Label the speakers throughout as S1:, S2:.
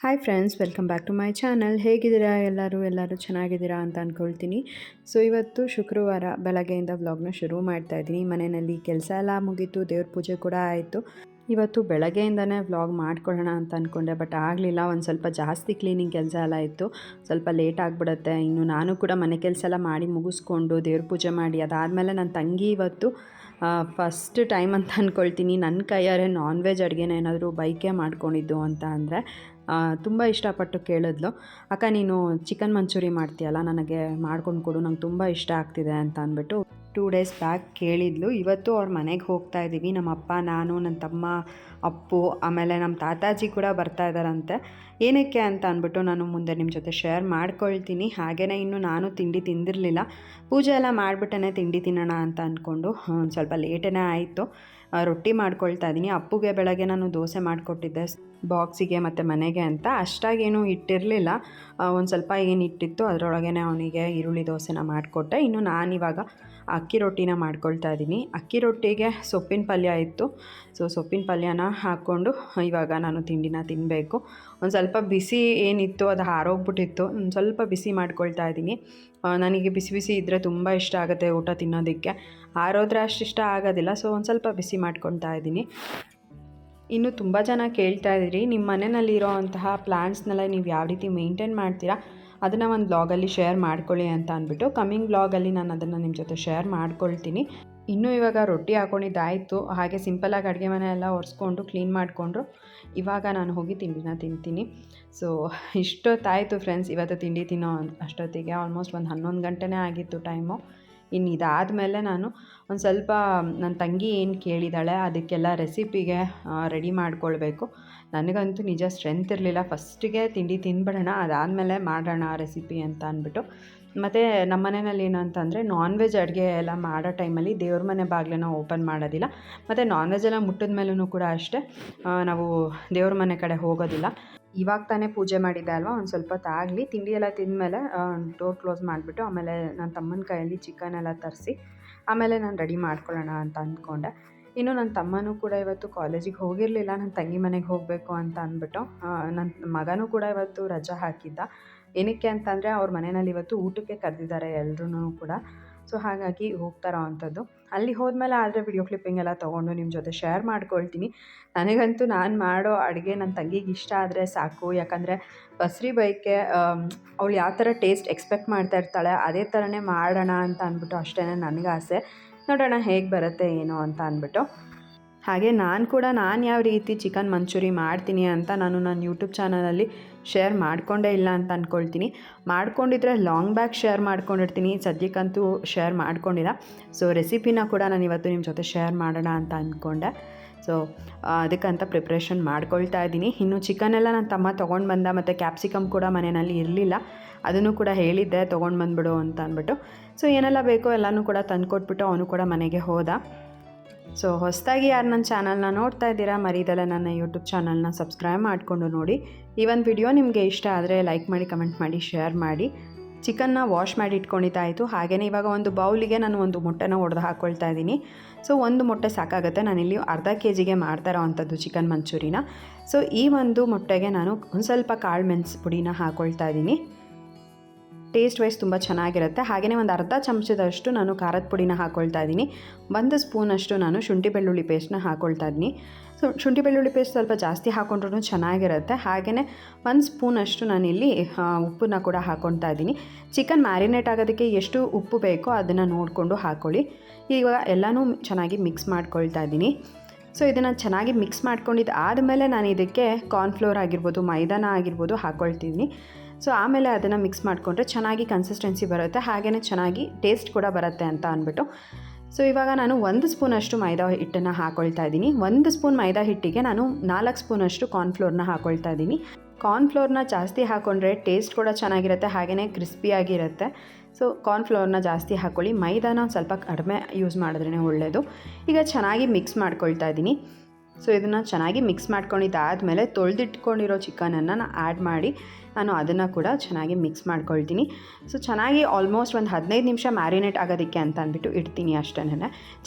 S1: Hi friends welcome back to my channel ಹೇಗಿದ್ದೀರಾ ಎಲ್ಲರೂ? ಎಲ್ಲರೂ ಚೆನ್ನಾಗಿದ್ದೀರಾ ಅಂತ ಅಂದ್ಕೊಳ್ತೀನಿ ಸೊ ಇವತ್ತು ಶುಕ್ರವಾರ ಬೆಳಗ್ಗೆಯಿಂದ ವ್ಲಾಗ್ನ ಶುರು ಮಾಡ್ತಾ ಇದ್ದೀನಿ. ಮನೆಯಲ್ಲಿ ಕೆಲಸ ಎಲ್ಲ ಮುಗೀತು, ದೇವ್ರ ಪೂಜೆ ಕೂಡ ಆಯಿತು. ಇವತ್ತು ಬೆಳಗ್ಗೆಯಿಂದನೇ ವ್ಲಾಗ್ ಮಾಡ್ಕೊಳ್ಳೋಣ ಅಂತ ಅಂದ್ಕೊಂಡೆ ಬಟ್ ಆಗಲಿಲ್ಲ. ಒಂದು ಸ್ವಲ್ಪ ಜಾಸ್ತಿ ಕ್ಲೀನಿಂಗ್ ಕೆಲಸ ಎಲ್ಲ ಇತ್ತು. ಸ್ವಲ್ಪ ಲೇಟ್ ಆಗಿಬಿಡುತ್ತೆ. ಇನ್ನು ನಾನು ಕೂಡ ಮನೆ ಕೆಲಸ ಎಲ್ಲ ಮಾಡಿ ಮುಗಿಸ್ಕೊಂಡು ದೇವ್ರ ಪೂಜೆ ಮಾಡಿ, ಅದಾದಮೇಲೆ ನನ್ನ ತಂಗಿ ಇವತ್ತು ಫಸ್ಟ್ ಟೈಮ್ ಅಂತ ಅಂದ್ಕೊಳ್ತೀನಿ ನನ್ನ ಕೈಯಾರೆ ನಾನ್ ವೆಜ್ ಅಡುಗೆನ ಏನಾದರೂ ಬೈಕೆ ಮಾಡ್ಕೊಂಡಿದ್ದು ಅಂತ ಅಂದರೆ ತುಂಬ ಇಷ್ಟಪಟ್ಟು ಕೇಳಿದ್ಲು. ಅಕ್ಕ, ನೀನು ಚಿಕನ್ ಮಂಚೂರಿ ಮಾಡ್ತೀಯಲ್ಲ, ನನಗೆ ಮಾಡ್ಕೊಂಡು ಕೊಡು, ನಂಗೆ ತುಂಬ ಇಷ್ಟ ಆಗ್ತಿದೆ ಅಂತ ಅಂದ್ಬಿಟ್ಟು ಟೂ ಡೇಸ್ ಬ್ಯಾಕ್ ಕೇಳಿದ್ಲು. ಇವತ್ತು ಅವ್ರ ಮನೆಗೆ ಹೋಗ್ತಾ ಇದ್ದೀವಿ ನಮ್ಮ ಅಪ್ಪ ನಾನು ನನ್ನ ತಮ್ಮ ಅಪ್ಪು, ಆಮೇಲೆ ನಮ್ಮ ತಾತಾಜಿ ಕೂಡ ಬರ್ತಾ ಇದ್ದಾರಂತೆ. ಏನಕ್ಕೆ ಅಂತ ಅಂದ್ಬಿಟ್ಟು ನಾನು ಮುಂದೆ ನಿಮ್ಮ ಜೊತೆ ಶೇರ್ ಮಾಡ್ಕೊಳ್ತೀನಿ. ಹಾಗೆಯೇ ಇನ್ನು ನಾನು ತಿಂಡಿ ತಿಂದಿರಲಿಲ್ಲ. ಪೂಜೆ ಎಲ್ಲ ಮಾಡಿಬಿಟ್ಟೇ ತಿಂಡಿ ತಿನ್ನೋಣ ಅಂತ ಅಂದ್ಕೊಂಡು ಒಂದು ಸ್ವಲ್ಪ ಲೇಟೇ ಆಯಿತು. ರೊಟ್ಟಿ ಮಾಡ್ಕೊಳ್ತಾ ಇದ್ದೀನಿ. ಅಪ್ಪುಗೆ ಬೆಳಗ್ಗೆ ನಾನು ದೋಸೆ ಮಾಡಿಕೊಟ್ಟಿದ್ದೆ, ಬಾಕ್ಸಿಗೆ ಮತ್ತು ಮನೆಗೆ ಅಂತ. ಅಷ್ಟಾಗೇನು ಇಟ್ಟಿರಲಿಲ್ಲ. ಒಂದು ಸ್ವಲ್ಪ ಏನು ಇಟ್ಟಿತ್ತು ಅದರೊಳಗೇ ಅವನಿಗೆ ಈರುಳ್ಳಿ ದೋಸೆನ ಮಾಡಿಕೊಟ್ಟೆ. ಇನ್ನು ನಾನಿವಾಗ ಅಕ್ಕಿ ರೊಟ್ಟಿನ ಮಾಡ್ಕೊಳ್ತಾ ಇದ್ದೀನಿ. ಅಕ್ಕಿ ರೊಟ್ಟಿಗೆ ಸೊಪ್ಪಿನ ಪಲ್ಯ ಇತ್ತು. ಸೊ, ಸೊಪ್ಪಿನ ಪಲ್ಯನ ಹಾಕ್ಕೊಂಡು ಇವಾಗ ನಾನು ತಿಂಡಿನ ತಿನ್ನಬೇಕು ಒಂದು ಸ್ವಲ್ಪ ಬಿಸಿ ಏನಿತ್ತು ಅದು ಹಾರೋಗ್ಬಿಟ್ಟಿತ್ತು. ಒಂದು ಸ್ವಲ್ಪ ಬಿಸಿ ಮಾಡ್ಕೊಳ್ತಾ ಇದ್ದೀನಿ. ನನಗೆ ಬಿಸಿ ಬಿಸಿ ಇದ್ದರೆ ತುಂಬ ಇಷ್ಟ ಆಗುತ್ತೆ ಊಟ ತಿನ್ನೋದಕ್ಕೆ. ಆರೋದ್ರೆ ಅಷ್ಟು ಇಷ್ಟ ಆಗೋದಿಲ್ಲ ಸೊ ಒಂದು ಸ್ವಲ್ಪ ಬಿಸಿ ಮಾಡ್ಕೊಳ್ತಾ ಇದ್ದೀನಿ. ಇನ್ನು ತುಂಬ ಜನ ಕೇಳ್ತಾ ಇದ್ದೀರಿ ನಿಮ್ಮ ಮನೆಯಲ್ಲಿರೋ ಅಂತಹ ಪ್ಲ್ಯಾನ್ಸ್ನೆಲ್ಲ ನೀವು ಯಾವ ರೀತಿ ಮೇಂಟೈನ್ ಮಾಡ್ತೀರಾ? ಅದನ್ನು ಒಂದು ಬ್ಲಾಗಲ್ಲಿ ಶೇರ್ ಮಾಡ್ಕೊಳ್ಳಿ ಅಂತ ಅಂದ್ಬಿಟ್ಟು ಕಮ್ಮಿಂಗ್ ಬ್ಲಾಗಲ್ಲಿ ನಾನು ಅದನ್ನು ನಿಮ್ಮ ಜೊತೆ ಶೇರ್ ಮಾಡ್ಕೊಳ್ತೀನಿ. ಇನ್ನೂ ಇವಾಗ ರೊಟ್ಟಿ ಹಾಕೊಂಡಿದ್ದಾಯಿತು. ಹಾಗೆ ಸಿಂಪಲಾಗಿ ಅಡುಗೆ ಮನೆ ಎಲ್ಲ ಒರೆಸ್ಕೊಂಡು ಕ್ಲೀನ್ ಮಾಡಿಕೊಂಡ್ರು. ಇವಾಗ ನಾನು ಹೋಗಿ ತಿಂಡಿನ ತಿಂತೀನಿ. ಸೊ ಇಷ್ಟೊತ್ತಾಯಿತು ಫ್ರೆಂಡ್ಸ್ ಇವತ್ತು ತಿಂಡಿ ತಿನ್ನೋ ಅಷ್ಟೊತ್ತಿಗೆ. ಆಲ್ಮೋಸ್ಟ್ ಒಂದು ಹನ್ನೊಂದು ಗಂಟೆನೇ ಆಗಿತ್ತು ಟೈಮು ಇನ್ನು ಇದಾದ ಮೇಲೆ ನಾನು ಒಂದು ಸ್ವಲ್ಪ ನನ್ನ ತಂಗಿ ಏನು ಕೇಳಿದಾಳೆ, ಅದಕ್ಕೆಲ್ಲ ರೆಸಿಪಿಗೆ ರೆಡಿ ಮಾಡ್ಕೊಳ್ಬೇಕು. ನನಗಂತೂ ನಿಜ ಸ್ಟ್ರೆಂತ್ ಇರಲಿಲ್ಲ. ಫಸ್ಟಿಗೆ ತಿಂಡಿ ತಿನ್ಬಿಡೋಣ, ಅದಾದಮೇಲೆ ಮಾಡೋಣ ರೆಸಿಪಿ ಅಂತ ಅಂದ್ಬಿಟ್ಟು. ಮತ್ತು ನಮ್ಮ ಮನೆಯಲ್ಲಿ ಏನಂತಂದರೆ ನಾನ್ ವೆಜ್ ಅಡುಗೆ ಎಲ್ಲ ಮಾಡೋ ಟೈಮಲ್ಲಿ ದೇವ್ರ ಮನೆ ಬಾಗಿಲನ್ನ ಓಪನ್ ಮಾಡೋದಿಲ್ಲ. ಮತ್ತು ನಾನ್ ವೆಜ್ ಎಲ್ಲ ಮುಟ್ಟಿದ ಮೇಲೂ ಕೂಡ ಅಷ್ಟೇ ನಾವು ದೇವ್ರ ಮನೆ ಕಡೆ ಹೋಗೋದಿಲ್ಲ. ಇವಾಗ ತಾನೇ ಪೂಜೆ ಮಾಡಿದ್ದೆ ಅಲ್ವಾ, ಒಂದು ಸ್ವಲ್ಪ ತಾಗಲಿ ತಿಂಡಿ ಎಲ್ಲ ತಿಂದಮೇಲೆ ಡೋರ್ ಕ್ಲೋಸ್ ಮಾಡಿಬಿಟ್ಟು ಆಮೇಲೆ ನನ್ನ ತಮ್ಮನ ಕೈಯಲ್ಲಿ ಚಿಕನ್ ಎಲ್ಲ ತರಿಸಿ, ಆಮೇಲೆ ನಾನು ರೆಡಿ ಮಾಡ್ಕೊಳ್ಳೋಣ ಅಂತ ಅಂದ್ಕೊಂಡೆ. ಇನ್ನು ನನ್ನ ತಮ್ಮನೂ ಕೂಡ ಇವತ್ತು ಕಾಲೇಜಿಗೆ ಹೋಗಿರಲಿಲ್ಲ ನನ್ನ ತಂಗಿ ಮನೆಗೆ ಹೋಗಬೇಕು ಅಂತ ಅಂದ್ಬಿಟ್ಟು ನನ್ನ ಮಗನೂ ಕೂಡ ಇವತ್ತು ರಜಾ ಹಾಕಿದ್ದ. ಏನಕ್ಕೆ ಅಂತಂದರೆ ಅವ್ರ ಮನೆಯಲ್ಲಿ ಇವತ್ತು ಊಟಕ್ಕೆ ಕರೆದಿದ್ದಾರೆ ಎಲ್ರೂ ಕೂಡ. ಸೊ ಹಾಗಾಗಿ ಹೋಗ್ತಾರೋ ಅಂಥದ್ದು. ಅಲ್ಲಿ ಹೋದ್ಮೇಲೆ ಆದರೆ ವಿಡಿಯೋ ಕ್ಲಿಪ್ಪಿಂಗ್ ಎಲ್ಲ ತೊಗೊಂಡು ನಿಮ್ಮ ಜೊತೆ ಶೇರ್ ಮಾಡ್ಕೊಳ್ತೀನಿ. ನನಗಂತೂ ನಾನು ಮಾಡೋ ಅಡುಗೆ ನನ್ನ ತಂಗಿಗೆ ಇಷ್ಟ ಆದರೆ ಸಾಕು. ಯಾಕಂದರೆ ಬಸ್ರಿ ಬೈಕೆ ಅವಳು ಯಾವ ಥರ ಟೇಸ್ಟ್ ಎಕ್ಸ್ಪೆಕ್ಟ್ ಮಾಡ್ತಾ ಇರ್ತಾಳೆ, ಅದೇ ಥರನೇ ಮಾಡೋಣ ಅಂತ ಅಂದ್ಬಿಟ್ಟು ಅಷ್ಟೇ ನನಗೆ ಆಸೆ. ನೋಡೋಣ ಹೇಗೆ ಬರುತ್ತೆ ಏನು ಅಂತ ಅಂದ್ಬಿಟ್ಟು. ಹಾಗೆ ನಾನು ಕೂಡ ನಾನು ಯಾವ ರೀತಿ ಚಿಕನ್ ಮಂಚೂರಿ ಮಾಡ್ತೀನಿ ಅಂತ ನಾನು ನನ್ನ ಯೂಟ್ಯೂಬ್ ಚಾನಲಲ್ಲಿ ಶೇರ್ ಮಾಡಿಕೊಂಡೇ ಇಲ್ಲ ಅಂತ ಅಂದ್ಕೊಳ್ತೀನಿ ಮಾಡ್ಕೊಂಡಿದ್ರೆ ಲಾಂಗ್ ಬ್ಯಾಕ್ ಶೇರ್ ಮಾಡ್ಕೊಂಡಿರ್ತೀನಿ. ಸದ್ಯಕ್ಕಂತೂ ಶೇರ್ ಮಾಡ್ಕೊಂಡಿಲ್ಲ. ಸೊ ರೆಸಿಪಿನ ಕೂಡ ನಾನು ಇವತ್ತು ನಿಮ್ಮ ಜೊತೆ ಶೇರ್ ಮಾಡೋಣ ಅಂತ ಅಂದ್ಕೊಂಡೆ ಸೊ ಅದಕ್ಕಂತ ಪ್ರಿಪ್ರೇಷನ್ ಮಾಡ್ಕೊಳ್ತಾ ಇದ್ದೀನಿ. ಇನ್ನು ಚಿಕನ್ ಎಲ್ಲ ನನ್ನ ತಮ್ಮ ತೊಗೊಂಡು ಬಂದ ಮತ್ತು ಕ್ಯಾಪ್ಸಿಕಮ್ ಕೂಡ ಮನೆಯಲ್ಲಿ ಇರಲಿಲ್ಲ. ಅದನ್ನು ಕೂಡ ಹೇಳಿದ್ದೆ, ತೊಗೊಂಡು ಬಂದ್ಬಿಡು ಅಂತ ಅಂದ್ಬಿಟ್ಟು ಸೊ ಏನೆಲ್ಲ ಬೇಕೋ ಎಲ್ಲನೂ ಕೂಡ ತಂದುಕೊಟ್ಬಿಟ್ಟು ಅವನು ಕೂಡ ಮನೆಗೆ ಹೋದ. ಸೊ ಹೊಸದಾಗಿ ಯಾರು ನನ್ನ ಚಾನಲ್ನ ನೋಡ್ತಾ ಇದ್ದೀರಾ, ಮರೀದಲ್ಲ ನನ್ನ ಯೂಟ್ಯೂಬ್ ಚಾನಲ್ನ ಸಬ್ಸ್ಕ್ರೈಬ್ ಮಾಡಿಕೊಂಡು ನೋಡಿ. ಈ ಒಂದು ವಿಡಿಯೋ ನಿಮಗೆ ಇಷ್ಟ ಆದರೆ ಲೈಕ್ ಮಾಡಿ ಕಮೆಂಟ್ ಮಾಡಿ ಶೇರ್ ಮಾಡಿ. ಚಿಕನ್ನ ವಾಶ್ ಮಾಡಿ ಇಟ್ಕೊಂಡಿದ್ದಾಯಿತು ಹಾಗೆಯೇ ಇವಾಗ ಒಂದು ಬೌಲಿಗೆ ನಾನು ಒಂದು ಮೊಟ್ಟೆನ ಹೊಡೆದು ಹಾಕ್ಕೊಳ್ತಾ ಇದ್ದೀನಿ. ಸೊ ಒಂದು ಮೊಟ್ಟೆ ಸಾಕಾಗುತ್ತೆ. ನಾನಿಲ್ಲಿ ಅರ್ಧ ಕೆ ಜಿಗೆ ಮಾಡ್ತಾ ಇರೋ ಅಂಥದ್ದು ಚಿಕನ್ ಮಂಚೂರಿನ ಸೊ ಈ ಒಂದು ಮೊಟ್ಟೆಗೆ ನಾನು ಒಂದು ಸ್ವಲ್ಪ ಕಾಳು ಮೆಣಸು ಪುಡಿನ ಹಾಕ್ಕೊಳ್ತಾ ಇದ್ದೀನಿ. ಟೇಸ್ಟ್ ವೈಸ್ ತುಂಬ ಚೆನ್ನಾಗಿರುತ್ತೆ. ಹಾಗೆಯೇ ಒಂದು ಅರ್ಧ ಚಮಚದಷ್ಟು ನಾನು ಖಾರದ ಪುಡಿನ ಹಾಕ್ಕೊಳ್ತಾ ಇದ್ದೀನಿ. ಒಂದು ಸ್ಪೂನಷ್ಟು ನಾನು ಶುಂಠಿ ಬೆಳ್ಳುಳ್ಳಿ ಪೇಸ್ಟ್ನ ಹಾಕ್ಕೊಳ್ತಾ ಇದ್ದೀನಿ. ಸೊ, ಶುಂಠಿ ಬೆಳ್ಳುಳ್ಳಿ ಪೇಸ್ಟ್ ಸ್ವಲ್ಪ ಜಾಸ್ತಿ ಹಾಕ್ಕೊಂಡ್ರೂ ಚೆನ್ನಾಗಿರುತ್ತೆ. ಹಾಗೆಯೇ ಒಂದು ಸ್ಪೂನಷ್ಟು ನಾನಿಲ್ಲಿ ಉಪ್ಪನ್ನ ಕೂಡ ಹಾಕ್ಕೊಳ್ತಾ ಇದ್ದೀನಿ. ಚಿಕನ್ ಮ್ಯಾರಿನೇಟ್ ಆಗೋದಕ್ಕೆ ಎಷ್ಟು ಉಪ್ಪು ಬೇಕೋ ಅದನ್ನು ನೋಡಿಕೊಂಡು ಹಾಕ್ಕೊಳ್ಳಿ ಈಗ ಎಲ್ಲನೂ ಚೆನ್ನಾಗಿ ಮಿಕ್ಸ್ ಮಾಡ್ಕೊಳ್ತಾ ಇದ್ದೀನಿ. ಸೊ, ಇದನ್ನು ಚೆನ್ನಾಗಿ ಮಿಕ್ಸ್ ಮಾಡ್ಕೊಂಡಿದ್ದು ಆದಮೇಲೆ ನಾನು ಇದಕ್ಕೆ ಕಾರ್ನ್ಫ್ಲೋರ್ ಆಗಿರ್ಬೋದು, ಮೈದಾನ ಆಗಿರ್ಬೋದು ಹಾಕ್ಕೊಳ್ತಿದ್ದೀನಿ ಸೊ ಆಮೇಲೆ ಅದನ್ನು ಮಿಕ್ಸ್ ಮಾಡಿಕೊಂಡ್ರೆ ಚೆನ್ನಾಗಿ ಕನ್ಸಿಸ್ಟೆನ್ಸಿ ಬರುತ್ತೆ ಹಾಗೆಯೇ ಚೆನ್ನಾಗಿ ಟೇಸ್ಟ್ ಕೂಡ ಬರುತ್ತೆ ಅಂತ ಅಂದ್ಬಿಟ್ಟು. ಸೊ ಇವಾಗ ನಾನು ಒಂದು ಸ್ಪೂನಷ್ಟು ಮೈದಾ ಹಿಟ್ಟನ್ನು ಹಾಕ್ಕೊಳ್ತಾ ಇದ್ದೀನಿ. ಒಂದು ಸ್ಪೂನ್ ಮೈದಾ ಹಿಟ್ಟಿಗೆ ನಾನು ನಾಲ್ಕು ಸ್ಪೂನಷ್ಟು ಕಾರ್ನ್ಫ್ಲೋರ್ನ ಹಾಕೊಳ್ತಾ ಇದ್ದೀನಿ. ಕಾರ್ನ್ಫ್ಲೋರ್ನ ಜಾಸ್ತಿ ಹಾಕ್ಕೊಂಡ್ರೆ ಟೇಸ್ಟ್ ಕೂಡ ಚೆನ್ನಾಗಿರುತ್ತೆ ಹಾಗೆಯೇ ಕ್ರಿಸ್ಪಿಯಾಗಿರುತ್ತೆ ಸೊ ಕಾರ್ನ್ಫ್ಲೋರ್ನ ಜಾಸ್ತಿ ಹಾಕ್ಕೊಳ್ಳಿ ಮೈದಾನ ಸ್ವಲ್ಪ ಕಡಿಮೆ ಯೂಸ್ ಮಾಡಿದ್ರೇ ಒಳ್ಳೆಯದು ಈಗ ಚೆನ್ನಾಗಿ ಮಿಕ್ಸ್ ಮಾಡ್ಕೊಳ್ತಾ ಇದ್ದೀನಿ. ಸೊ ಇದನ್ನು ಚೆನ್ನಾಗಿ ಮಿಕ್ಸ್ ಮಾಡ್ಕೊಂಡಿದ್ದಾದಮೇಲೆ ತೊಳೆದಿಟ್ಕೊಂಡಿರೋ ಚಿಕನನ್ನು ನಾನು ಆ್ಯಡ್ ಮಾಡಿ ನಾನು ಅದನ್ನು ಕೂಡ ಚೆನ್ನಾಗಿ ಮಿಕ್ಸ್ ಮಾಡ್ಕೊಳ್ತೀನಿ. ಸೊ ಚೆನ್ನಾಗಿ ಆಲ್ಮೋಸ್ಟ್ ಒಂದು ಹದಿನೈದು ನಿಮಿಷ ಮ್ಯಾರಿನೇಟ್ ಆಗೋದಕ್ಕೆ ಅಂತ ಅಂದ್ಬಿಟ್ಟು ಇಡ್ತೀನಿ ಅಷ್ಟೇ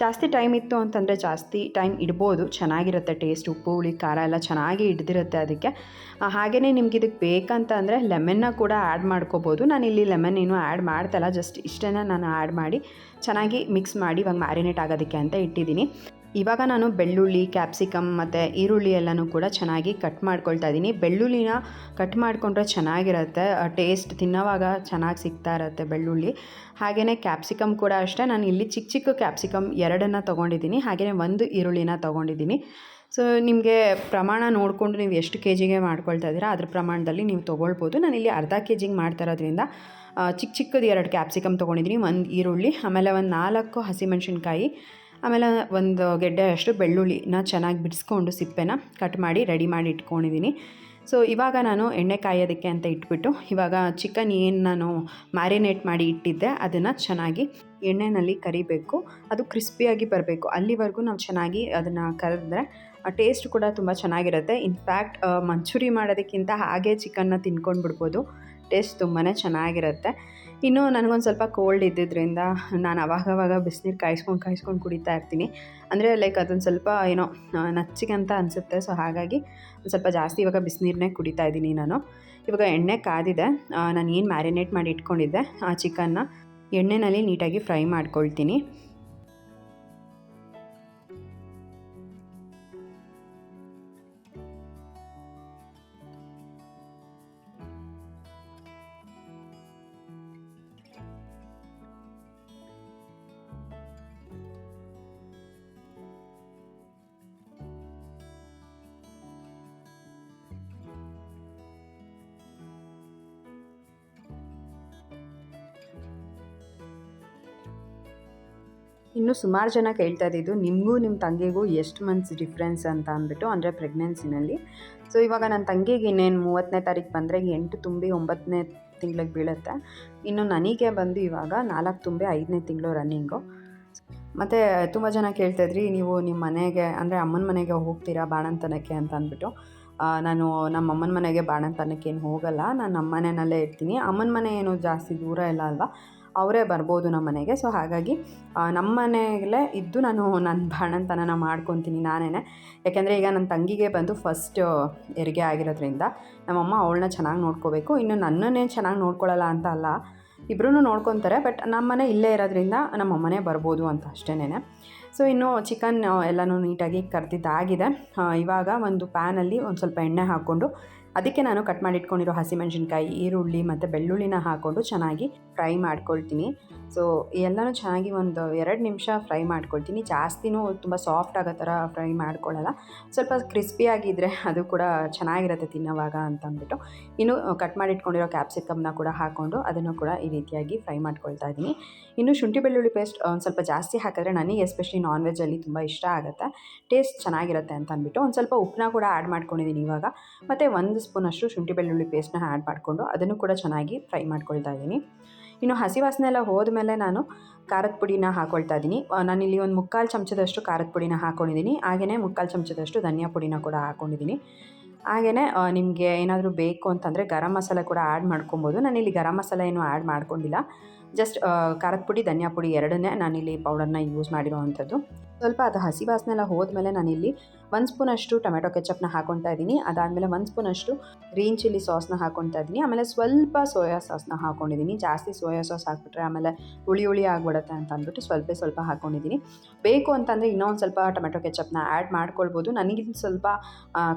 S1: ಜಾಸ್ತಿ ಟೈಮ್ ಇತ್ತು ಅಂತಂದರೆ ಜಾಸ್ತಿ ಟೈಮ್ ಇಡ್ಬೋದು, ಚೆನ್ನಾಗಿರುತ್ತೆ ಟೇಸ್ಟ್ ಉಪ್ಪು, ಹುಳಿ, ಖಾರ ಎಲ್ಲ ಚೆನ್ನಾಗಿ ಹಿಡ್ದಿರುತ್ತೆ ಅದಕ್ಕೆ. ಹಾಗೆಯೇ ನಿಮ್ಗೆ ಇದಕ್ಕೆ ಬೇಕಂತ ಅಂದರೆ ಲೆಮನ್ನ ಕೂಡ ಆ್ಯಡ್ ಮಾಡ್ಕೋಬೋದು. ನಾನು ಇಲ್ಲಿ ಲೆಮನ್ ಏನು ಆ್ಯಡ್ ಮಾಡ್ತಲ್ಲ ಜಸ್ಟ್ ಇಷ್ಟನ್ನು ನಾನು ಆ್ಯಡ್ ಮಾಡಿ ಚೆನ್ನಾಗಿ ಮಿಕ್ಸ್ ಮಾಡಿ ಇವಾಗ ಮ್ಯಾರಿನೇಟ್ ಆಗೋದಕ್ಕೆ ಅಂತ ಇಟ್ಟಿದ್ದೀನಿ. ಇವಾಗ ನಾನು ಬೆಳ್ಳುಳ್ಳಿ ಕ್ಯಾಪ್ಸಿಕಮ್ ಮತ್ತು ಈರುಳ್ಳಿ ಎಲ್ಲನೂ ಕೂಡ ಚೆನ್ನಾಗಿ ಕಟ್ ಮಾಡ್ಕೊಳ್ತಾ ಇದ್ದೀನಿ. ಬೆಳ್ಳುಳ್ಳಿನ ಕಟ್ ಮಾಡಿಕೊಂಡ್ರೆ ಚೆನ್ನಾಗಿರುತ್ತೆ ಟೇಸ್ಟ್ ತಿನ್ನೋವಾಗ ಚೆನ್ನಾಗಿ ಸಿಗ್ತಾ ಇರುತ್ತೆ ಬೆಳ್ಳುಳ್ಳಿ. ಹಾಗೆಯೇ ಕ್ಯಾಪ್ಸಿಕಮ್ ಕೂಡ ಅಷ್ಟೇ, ನಾನು ಇಲ್ಲಿ ಚಿಕ್ಕ ಚಿಕ್ಕ ಕ್ಯಾಪ್ಸಿಕಮ್ ಎರಡನ್ನು ತೊಗೊಂಡಿದ್ದೀನಿ ಹಾಗೆಯೇ ಒಂದು ಈರುಳ್ಳಿನ ತೊಗೊಂಡಿದ್ದೀನಿ. ಸೊ ನಿಮಗೆ ಪ್ರಮಾಣ ನೋಡಿಕೊಂಡು ನೀವು ಎಷ್ಟು ಕೆ ಜಿಗೆ ಮಾಡ್ಕೊಳ್ತಾ ಇದ್ದೀರಾ, ಅದ್ರ ಪ್ರಮಾಣದಲ್ಲಿ ನೀವು ತೊಗೊಳ್ಬೋದು. ನಾನು ಇಲ್ಲಿ ಅರ್ಧ ಕೆ ಜಿಗೆ ಮಾಡ್ತಾ ಇರೋದ್ರಿಂದ ಚಿಕ್ಕ ಚಿಕ್ಕದು ಎರಡು ಕ್ಯಾಪ್ಸಿಕಮ್ ತೊಗೊಂಡಿದ್ದೀನಿ, ಒಂದು ಈರುಳ್ಳಿ, ಆಮೇಲೆ ಒಂದು ನಾಲ್ಕು ಹಸಿಮೆಣ್ಸಿನ್ಕಾಯಿ ಆಮೇಲೆ ಒಂದು ಗೆಡ್ಡೆ ಅಷ್ಟು ಬೆಳ್ಳುಳ್ಳಿನ ಚೆನ್ನಾಗಿ ಬಿಡಿಸ್ಕೊಂಡು ಸಿಪ್ಪೆನ ಕಟ್ ಮಾಡಿ ರೆಡಿ ಮಾಡಿ ಇಟ್ಕೊಂಡಿದ್ದೀನಿ. ಸೊ ಇವಾಗ ನಾನು ಎಣ್ಣೆ ಕಾಯೋದಕ್ಕೆ ಅಂತ ಇಟ್ಬಿಟ್ಟು, ಇವಾಗ ಚಿಕನ್ ಏನು ನಾನು ಮ್ಯಾರಿನೇಟ್ ಮಾಡಿ ಇಟ್ಟಿದ್ದೆ, ಅದನ್ನು ಚೆನ್ನಾಗಿ ಎಣ್ಣೆಯಲ್ಲಿ ಕರಿಬೇಕು. ಅದು ಕ್ರಿಸ್ಪಿಯಾಗಿ ಬರಬೇಕು. ಅಲ್ಲಿವರೆಗೂ ನಾವು ಚೆನ್ನಾಗಿ ಅದನ್ನು ಕರೆದ್ರೆ ಟೇಸ್ಟ್ ಕೂಡ ತುಂಬ ಚೆನ್ನಾಗಿರುತ್ತೆ. ಇನ್ಫ್ಯಾಕ್ಟ್ ಮಂಚೂರಿ ಮಾಡೋದಕ್ಕಿಂತ ಹಾಗೆ ಚಿಕನ್ನ ತಿನ್ಕೊಂಡು ಬಿಡ್ಬೋದು ಟೇಸ್ಟ್ ತುಂಬಾ ಚೆನ್ನಾಗಿರುತ್ತೆ. ಇನ್ನು ನನಗೊಂದು ಸ್ವಲ್ಪ ಕೋಲ್ಡ್ ಇದ್ದಿದ್ದರಿಂದ ನಾನು ಅವಾಗವಾಗ ಬಿಸಿನೀರು ಕಾಯಿಸ್ಕೊಂಡು ಕಾಯಿಸ್ಕೊಂಡು ಕುಡಿತಾ ಇರ್ತೀನಿ. ಅಂದರೆ ಲೈಕ್ ಅದೊಂದು ಸ್ವಲ್ಪ ಏನೋ ನಚ್ಚಿಗೆ ಅಂತ ಅನಿಸುತ್ತೆ. ಸೊ ಹಾಗಾಗಿ ಒಂದು ಸ್ವಲ್ಪ ಜಾಸ್ತಿ ಇವಾಗ ಬಿಸಿನೀರನ್ನೇ ಕುಡಿತಾ ಇದ್ದೀನಿ ನಾನು. ಇವಾಗ ಎಣ್ಣೆ ಕಾದಿದೆ. ನಾನು ಏನು ಮ್ಯಾರಿನೇಟ್ ಮಾಡಿ ಇಟ್ಕೊಂಡಿದ್ದೆ, ಆ ಚಿಕನ್ನ ಎಣ್ಣೆಯಲ್ಲಿ ನೀಟಾಗಿ ಫ್ರೈ ಮಾಡ್ಕೊಳ್ತೀನಿ. ಇನ್ನು ಸುಮಾರು ಜನ ಕೇಳ್ತಾ ಇದ್ದಿದ್ದು, ನಿಮಗೂ ನಿಮ್ಮ ತಂಗಿಗೂ ಎಷ್ಟು ಮಂತ್ಸ್ ಡಿಫ್ರೆನ್ಸ್ ಅಂತ ಅಂದ್ಬಿಟ್ಟು ಅಂದರೆ ಪ್ರೆಗ್ನೆನ್ಸಿನಲ್ಲಿ ಸೊ ಇವಾಗ ನನ್ನ ತಂಗಿಗೆ ಇನ್ನೇನು ಮೂವತ್ತನೇ ತಾರೀಕು ಬಂದರೆ ಎಂಟು ತುಂಬಿ ಒಂಬತ್ತನೇ ತಿಂಗಳಿಗೆ ಬೀಳುತ್ತೆ. ಇನ್ನು ನನಗೆ ಬಂದು ಇವಾಗ ನಾಲ್ಕು ತುಂಬಿ ಐದನೇ ತಿಂಗಳು ರನ್ನಿಂಗು ಮತ್ತು ತುಂಬ ಜನ ಕೇಳ್ತಾಯಿದ್ರಿ ನೀವು ನಿಮ್ಮ ಮನೆಗೆ, ಅಂದರೆ ಅಮ್ಮನ ಮನೆಗೆ ಹೋಗ್ತೀರಾ ಬಾಣಂತನಕ್ಕೆ? ಅಂತ ಅಂದ್ಬಿಟ್ಟು. ನಾನು ನಮ್ಮ ಅಮ್ಮನ ಮನೆಗೆ ಬಾಣಂತನಕ್ಕೆ ಏನು ಹೋಗಲ್ಲ. ನಾನು ನಮ್ಮ ಮನೆಯಲ್ಲೇ ಇರ್ತೀನಿ. ಅಮ್ಮನ ಮನೆ ಏನು ಜಾಸ್ತಿ ದೂರ ಇಲ್ಲ ಅಲ್ವಾ? ಅವರೇ ಬರ್ಬೋದು ನಮ್ಮ ಮನೆಗೆ. ಸೊ ಹಾಗಾಗಿ ನಮ್ಮ ಮನೆಯಲ್ಲೇ ಇದ್ದು ನಾನು ನನ್ನ ಬಾಣಂತನ ಮಾಡ್ಕೊತೀನಿ ನಾನೇ ಯಾಕೆಂದರೆ ಈಗ ನನ್ನ ತಂಗಿಗೆ ಬಂದು ಫಸ್ಟ್ ಹೆರಿಗೆ ಆಗಿರೋದ್ರಿಂದ ನಮ್ಮಮ್ಮ ಅವಳನ್ನ ಚೆನ್ನಾಗಿ ನೋಡ್ಕೋಬೇಕು. ಇನ್ನು ನನ್ನನ್ನೇ ಚೆನ್ನಾಗಿ ನೋಡ್ಕೊಳ್ಳಲ್ಲ ಅಂತ ಅಲ್ಲ ಇಬ್ಬರೂ ನೋಡ್ಕೊತಾರೆ. ಬಟ್ ನಮ್ಮ ಮನೆ ಇಲ್ಲೇ ಇರೋದ್ರಿಂದ ನಮ್ಮಮ್ಮನೇ ಬರ್ಬೋದು ಅಂತ ಅಷ್ಟೇನೆ ಸೊ ಇನ್ನು ಚಿಕನ್ ಎಲ್ಲನೂ ನೀಟಾಗಿ ಕರೆದಿದ್ದಾಗಿದೆ. ಇವಾಗ ಒಂದು ಪ್ಯಾನಲ್ಲಿ ಒಂದು ಸ್ವಲ್ಪ ಎಣ್ಣೆ ಹಾಕ್ಕೊಂಡು ಅದಕ್ಕೆ ನಾನು ಕಟ್ ಮಾಡಿ ಇಟ್ಕೊಂಡಿರೋ ಹಸಿಮೆಣ್ಸಿನ್ಕಾಯಿ, ಈರುಳ್ಳಿ ಮತ್ತು ಬೆಳ್ಳುಳ್ಳಿನ ಹಾಕ್ಕೊಂಡು ಚೆನ್ನಾಗಿ ಫ್ರೈ ಮಾಡ್ಕೊಳ್ತೀನಿ. ಸೊ ಎಲ್ಲನೂ ಚೆನ್ನಾಗಿ ಒಂದು ಎರಡು ನಿಮಿಷ ಫ್ರೈ ಮಾಡ್ಕೊಳ್ತೀನಿ. ಜಾಸ್ತಿನೂ ತುಂಬ ಸಾಫ್ಟ್ ಆಗೋ ಥರ ಫ್ರೈ ಮಾಡ್ಕೊಳ್ಳಲ್ಲ. ಸ್ವಲ್ಪ ಕ್ರಿಸ್ಪಿಯಾಗಿದ್ದರೆ ಅದು ಕೂಡ ಚೆನ್ನಾಗಿರುತ್ತೆ ತಿನ್ನೋವಾಗ ಅಂತಂದ್ಬಿಟ್ಟು ಇನ್ನು ಕಟ್ ಮಾಡಿಟ್ಕೊಂಡಿರೋ ಕ್ಯಾಪ್ಸಿಕಮ್ನ ಕೂಡ ಹಾಕ್ಕೊಂಡು ಅದನ್ನು ಕೂಡ ಈ ರೀತಿಯಾಗಿ ಫ್ರೈ ಮಾಡ್ಕೊಳ್ತಾ ಇದ್ದೀನಿ. ಇನ್ನು ಶುಂಠಿ ಬೆಳ್ಳುಳ್ಳಿ ಪೇಸ್ಟ್ ಒಂದು ಸ್ವಲ್ಪ ಜಾಸ್ತಿ ಹಾಕಿದ್ರೆ ನನಗೆ ಎಸ್ಪೆಷಲಿ ನಾನ್ ವೆಜ್ಜಲ್ಲಿ ತುಂಬ ಇಷ್ಟ ಆಗುತ್ತೆ. ಟೇಸ್ಟ್ ಚೆನ್ನಾಗಿರುತ್ತೆ ಅಂತ ಅಂದ್ಬಿಟ್ಟು ಒಂದು ಸ್ವಲ್ಪ ಉಪ್ಪನ್ನ ಕೂಡ ಆ್ಯಡ್ ಮಾಡ್ಕೊಂಡಿದ್ದೀನಿ ಇವಾಗ. ಮತ್ತು ಒಂದು ಸ್ಪೂನಷ್ಟು ಶುಂಠಿ ಬೆಳ್ಳುಳ್ಳಿ ಪೇಸ್ಟ್ನ ಆ್ಯಡ್ ಮಾಡಿಕೊಂಡು ಅದನ್ನು ಕೂಡ ಚೆನ್ನಾಗಿ ಫ್ರೈ ಮಾಡ್ಕೊಳ್ತಾ ಇದ್ದೀನಿ ಇನ್ನು ಹಸಿ ವಾಸನೆ ಎಲ್ಲ ಹೋದ್ಮೇಲೆ ನಾನು ಖಾರದ ಪುಡಿನ ಹಾಕ್ಕೊಳ್ತಾ ಇದ್ದೀನಿ ನಾನಿಲ್ಲಿ ಒಂದು ಮುಕ್ಕಾಲು ಚಮಚದಷ್ಟು ಖಾರದ ಪುಡಿನ ಹಾಕೊಂಡಿದ್ದೀನಿ ಹಾಗೆಯೇ ಮುಕ್ಕಾಲು ಚಮಚದಷ್ಟು ಧನಿಯಾ ಪುಡಿನ ಕೂಡ ಹಾಕೊಂಡಿದ್ದೀನಿ ಹಾಗೆಯೇ ನಿಮಗೆ ಏನಾದರೂ ಬೇಕು ಅಂತಂದರೆ ಗರಂ ಮಸಾಲೆ ಕೂಡ ಆ್ಯಡ್ ಮಾಡ್ಕೊಬೋದು. ನಾನಿಲ್ಲಿ ಗರಂ ಮಸಾಲೆ ಏನು ಆ್ಯಡ್ ಮಾಡ್ಕೊಂಡಿಲ್ಲ. ಜಸ್ಟ್ ಖಾರದ ಪುಡಿ, ಧನಿಯಾ ಪುಡಿ ಎರಡನ್ನೇ ನಾನಿಲ್ಲಿ ಪೌಡರ್ನ ಯೂಸ್ ಮಾಡಿರೋ ಅಂಥದ್ದು ಸ್ವಲ್ಪ ಅದು ಹಸಿ ವಾಸನೆ ಎಲ್ಲ ಹೋದ್ಮೇಲೆ ನಾನಿಲ್ಲಿ ಒಂದು ಸ್ಪೂನಷ್ಟು ಟೊಮೆಟೊ ಕೆಚಪ್ನ ಹಾಕೊತಾ ಇದ್ದೀನಿ. ಅದಾದಮೇಲೆ ಒಂದು ಸ್ಪೂನಷ್ಟು ಗ್ರೀನ್ ಚಿಲ್ಲಿ ಸಾಸ್ನ ಹಾಕೊತಾ ಇದ್ದೀನಿ. ಆಮೇಲೆ ಸ್ವಲ್ಪ ಸೋಯಾ ಸಾಸ್ನ ಹಾಕೊಂಡಿದ್ದೀನಿ. ಜಾಸ್ತಿ ಸೋಯಾ ಸಾಸ್ ಹಾಕ್ಬಿಟ್ರೆ ಆಮೇಲೆ ಹುಳಿ ಹುಳಿ ಆಗಿಬಿಡುತ್ತೆ ಅಂತ ಅಂದ್ಬಿಟ್ಟು ಸ್ವಲ್ಪ ಸ್ವಲ್ಪ ಹಾಕೊಂಡಿದ್ದೀನಿ. ಬೇಕು ಅಂತಂದರೆ ಇನ್ನೊಂದು ಸ್ವಲ್ಪ ಟೊಮೆಟೊ ಕೆಚಪ್ನ ಆ್ಯಡ್ ಮಾಡ್ಕೊಳ್ಬೋದು. ನನಗಿದು ಸ್ವಲ್ಪ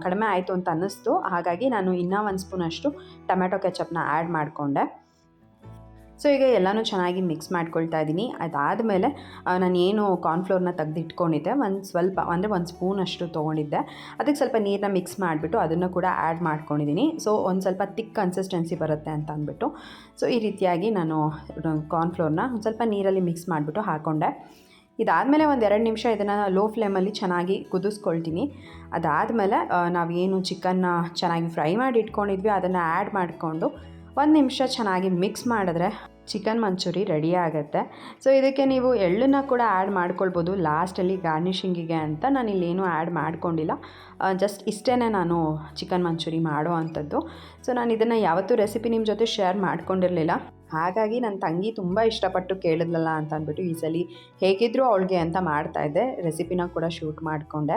S1: ಕಡಿಮೆ ಆಯಿತು ಅಂತ ಅನ್ನಿಸ್ತು. ಹಾಗಾಗಿ ನಾನು ಇನ್ನೂ ಒಂದು ಸ್ಪೂನಷ್ಟು ಟೊಮೆಟೊ ಕೆಚಪ್ನ ಆ್ಯಡ್ ಮಾಡಿಕೊಂಡೆ. ಸೊ ಈಗ ಎಲ್ಲನೂ ಚೆನ್ನಾಗಿ ಮಿಕ್ಸ್ ಮಾಡ್ಕೊಳ್ತಾ ಇದ್ದೀನಿ ಅದಾದಮೇಲೆ ನಾನು ಏನು ಕಾರ್ನ್ಫ್ಲೋರ್ನ ತೆಗೆದಿಟ್ಕೊಂಡಿದ್ದೆ. ಒಂದು ಸ್ವಲ್ಪ, ಅಂದರೆ ಒಂದು ಸ್ಪೂನ್ ಅಷ್ಟು ತೊಗೊಂಡಿದ್ದೆ. ಅದಕ್ಕೆ ಸ್ವಲ್ಪ ನೀರನ್ನ ಮಿಕ್ಸ್ ಮಾಡಿಬಿಟ್ಟು ಅದನ್ನು ಕೂಡ ಆ್ಯಡ್ ಮಾಡ್ಕೊಂಡಿದ್ದೀನಿ ಸೊ ಒಂದು ಸ್ವಲ್ಪ ತಿಕ್ ಕನ್ಸಿಸ್ಟೆನ್ಸಿ ಬರುತ್ತೆ ಅಂತ ಅಂದ್ಬಿಟ್ಟು. ಸೊ ಈ ರೀತಿಯಾಗಿ ನಾನು ಕಾರ್ನ್ಫ್ಲೋರ್ನ ಒಂದು ಸ್ವಲ್ಪ ನೀರಲ್ಲಿ ಮಿಕ್ಸ್ ಮಾಡಿಬಿಟ್ಟು ಹಾಕ್ಕೊಂಡೆ ಇದಾದಮೇಲೆ ಒಂದು ಎರಡು ನಿಮಿಷ ಇದನ್ನು ಲೋ ಫ್ಲೇಮಲ್ಲಿ ಚೆನ್ನಾಗಿ ಕುದಿಸ್ಕೊಳ್ತೀನಿ. ಅದಾದಮೇಲೆ ನಾವೇನು ಚಿಕನ್ನ ಚೆನ್ನಾಗಿ ಫ್ರೈ ಮಾಡಿ ಇಟ್ಕೊಂಡಿದ್ವಿ, ಅದನ್ನು ಆ್ಯಡ್ ಮಾಡಿಕೊಂಡು ಒಂದು ನಿಮಿಷ ಚೆನ್ನಾಗಿ ಮಿಕ್ಸ್ ಮಾಡಿದ್ರೆ ಚಿಕನ್ ಮಂಚೂರಿ ರೆಡಿ ಆಗುತ್ತೆ. ಸೊ ಇದಕ್ಕೆ ನೀವು ಎಳ್ಳನ್ನು ಕೂಡ ಆ್ಯಡ್ ಮಾಡ್ಕೊಳ್ಬೋದು. ಲಾಸ್ಟಲ್ಲಿ ಗಾರ್ನಿಷಿಂಗಿಗೆ ಅಂತ ನಾನು ಇಲ್ಲೇನು ಆ್ಯಡ್ ಮಾಡ್ಕೊಂಡಿಲ್ಲ ಜಸ್ಟ್ ಇಷ್ಟೇ ನಾನು ಚಿಕನ್ ಮಂಚೂರಿ ಮಾಡೋ ಅಂಥದ್ದು. ಸೊ ನಾನು ಇದನ್ನು ಯಾವತ್ತೂ ರೆಸಿಪಿ ನಿಮ್ಮ ಜೊತೆ ಶೇರ್ ಮಾಡ್ಕೊಂಡಿರಲಿಲ್ಲ. ಹಾಗಾಗಿ ನನ್ನ ತಂಗಿ ತುಂಬ ಇಷ್ಟಪಟ್ಟು ಕೇಳಿದ್ಲಲ್ಲ ಅಂತ ಅಂದ್ಬಿಟ್ಟು ಈ ಸಲ ಹೇಗಿದ್ದರೂ ಅವಳಿಗೆ ಅಂತ ಮಾಡ್ತಾಯಿದ್ದೆ ರೆಸಿಪಿನ ಕೂಡ ಶೂಟ್ ಮಾಡಿಕೊಂಡೆ.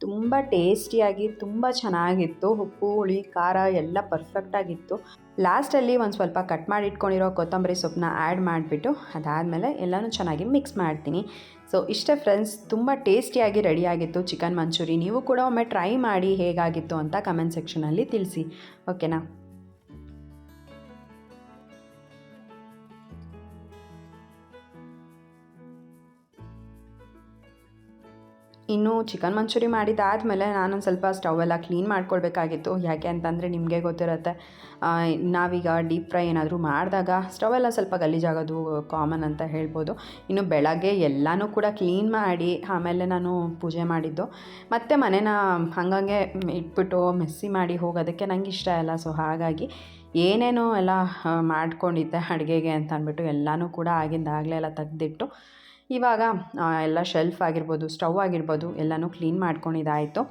S1: ತುಂಬ ಟೇಸ್ಟಿಯಾಗಿ ತುಂಬ ಚೆನ್ನಾಗಿತ್ತು. ಉಪ್ಪು, ಹುಳಿ, ಖಾರ ಎಲ್ಲ ಪರ್ಫೆಕ್ಟಾಗಿತ್ತು ಲಾಸ್ಟಲ್ಲಿ ಒಂದು ಸ್ವಲ್ಪ ಕಟ್ ಮಾಡಿ ಇಟ್ಕೊಂಡಿರೋ ಕೊತ್ತಂಬರಿ ಸೊಪ್ಪನ್ನ ಆ್ಯಡ್ ಮಾಡಿಬಿಟ್ಟು ಅದಾದಮೇಲೆ ಎಲ್ಲನೂ ಚೆನ್ನಾಗಿ ಮಿಕ್ಸ್ ಮಾಡ್ತೀನಿ. ಸೊ, ಇಷ್ಟೇ ಫ್ರೆಂಡ್ಸ್, ತುಂಬ ಟೇಸ್ಟಿಯಾಗಿ ರೆಡಿಯಾಗಿತ್ತು ಚಿಕನ್ ಮಂಚೂರಿ. ನೀವು ಕೂಡ ಒಮ್ಮೆ ಟ್ರೈ ಮಾಡಿ ಹೇಗಾಗಿತ್ತು ಅಂತ ಕಮೆಂಟ್ ಸೆಕ್ಷನಲ್ಲಿ ತಿಳಿಸಿ. ಓಕೆನಾ? ಇನ್ನು ಚಿಕನ್ ಮಂಚೂರಿ ಮಾಡಿದ್ದಾದಮೇಲೆ ನಾನೊಂದು ಸ್ವಲ್ಪ ಸ್ಟವ್ ಎಲ್ಲ ಕ್ಲೀನ್ ಮಾಡ್ಕೊಳ್ಬೇಕಾಗಿತ್ತು. ಯಾಕೆ ಅಂತಂದರೆ ನಿಮಗೆ ಗೊತ್ತಿರುತ್ತೆ ನಾವೀಗ ಡೀಪ್ ಫ್ರೈ ಏನಾದರೂ ಮಾಡಿದಾಗ ಸ್ಟವ್ ಎಲ್ಲ ಸ್ವಲ್ಪ ಗಲೀಜಾಗೋದು ಕಾಮನ್ ಅಂತ ಹೇಳ್ಬೋದು. ಇನ್ನು ಬೆಳಗ್ಗೆ ಎಲ್ಲನೂ ಕೂಡ ಕ್ಲೀನ್ ಮಾಡಿ ಆಮೇಲೆ ನಾನು ಪೂಜೆ ಮಾಡಿದ್ದು. ಮತ್ತು ಮನೇನ ಹಂಗಂಗೆ ಇಟ್ಬಿಟ್ಟು ಮೆಸ್ಸಿ ಮಾಡಿ ಹೋಗೋದಕ್ಕೆ ನನಗೆ ಇಷ್ಟ ಇಲ್ಲ. ಸೊ ಹಾಗಾಗಿ ಏನೇನೋ ಎಲ್ಲ ಮಾಡ್ಕೊಂಡಿದ್ದೆ ಅಡುಗೆಗೆ ಅಂತ ಅಂದ್ಬಿಟ್ಟು ಎಲ್ಲನೂ ಕೂಡ ಆಗಿಂದಾಗಲೇ ಎಲ್ಲ ತೆಗ್ದಿಟ್ಟು ಇವಾಗ ಎಲ್ಲ ಶೆಲ್ಫ್ ಆಗಿರ್ಬೋದು ಸ್ಟವ್ ಆಗಿರ್ಬೋದು, ಎಲ್ಲನೂ ಕ್ಲೀನ್ ಮಾಡ್ಕೊಂಡಿದ್ದಾಯಿತು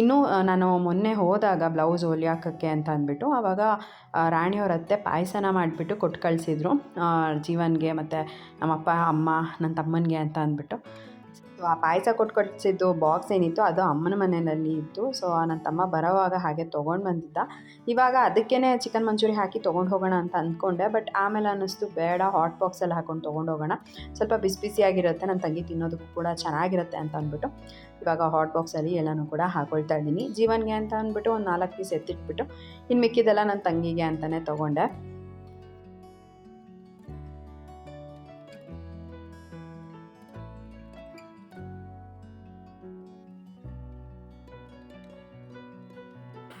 S1: ಇನ್ನೂ ನಾನು ಮೊನ್ನೆ ಹೋದಾಗ ಬ್ಲೌಸ್ ಹೊಲಿಯಾಕಕ್ಕೆ ಅಂತ ಅಂದ್ಬಿಟ್ಟು ಆವಾಗ ರಾಣಿಯವ್ರ ಅತ್ತೆ ಪಾಯಸನ ಮಾಡಿಬಿಟ್ಟು ಕೊಟ್ಟು ಕಳಿಸಿದ್ರು. ಜೀವನ್ಗೆ ಮತ್ತು ನಮ್ಮಪ್ಪ, ಅಮ್ಮ ನನ್ನ ತಮ್ಮನಿಗೆ ಅಂತ ಅಂದ್ಬಿಟ್ಟು. ಸೊ ಆ ಪಾಯಸ ಕೊಟ್ಟು ಕಳಿಸಿದ್ದು ಬಾಕ್ಸ್ ಏನಿತ್ತು, ಅದು ಅಮ್ಮನ ಮನೆಯಲ್ಲಿ ಇತ್ತು. ಸೊ ನನ್ನ ತಮ್ಮ ಬರೋವಾಗ ಹಾಗೆ ತೊಗೊಂಡು ಬಂದಿದ್ದ. ಇವಾಗ ಅದಕ್ಕೇ ಚಿಕನ್ ಮಂಚೂರಿ ಹಾಕಿ ತೊಗೊಂಡು ಹೋಗೋಣ ಅಂತ ಅಂದ್ಕೊಂಡೆ. ಬಟ್ ಆಮೇಲೆ ಅನ್ನಿಸ್ತು, ಬೇಡ ಹಾಟ್ ಬಾಕ್ಸಲ್ಲಿ ಹಾಕೊಂಡು ತೊಗೊಂಡು ಹೋಗೋಣ. ಸ್ವಲ್ಪ ಬಿಸಿ ಬಿಸಿಯಾಗಿರುತ್ತೆ, ನನ್ನ ತಂಗಿ ತಿನ್ನೋದಕ್ಕೂ ಕೂಡ ಚೆನ್ನಾಗಿರುತ್ತೆ ಅಂತ ಅಂದ್ಬಿಟ್ಟು. ಇವಾಗ ಹಾಟ್ ಬಾಕ್ಸಲ್ಲಿ ಎಲ್ಲನೂ ಕೂಡ ಹಾಕೊಳ್ತಾ ಇದ್ದೀನಿ. ಜೀವನ್ಗೆ ಅಂತ ಅಂದ್ಬಿಟ್ಟು ಒಂದು ನಾಲ್ಕು ಪೀಸ್ ಎತ್ತಿಟ್ಬಿಟ್ಟು ಇನ್ನು ಮಿಕ್ಕಿದೆಲ್ಲ ನನ್ನ ತಂಗಿಗೆ ಅಂತಲೇ ತೊಗೊಂಡೆ.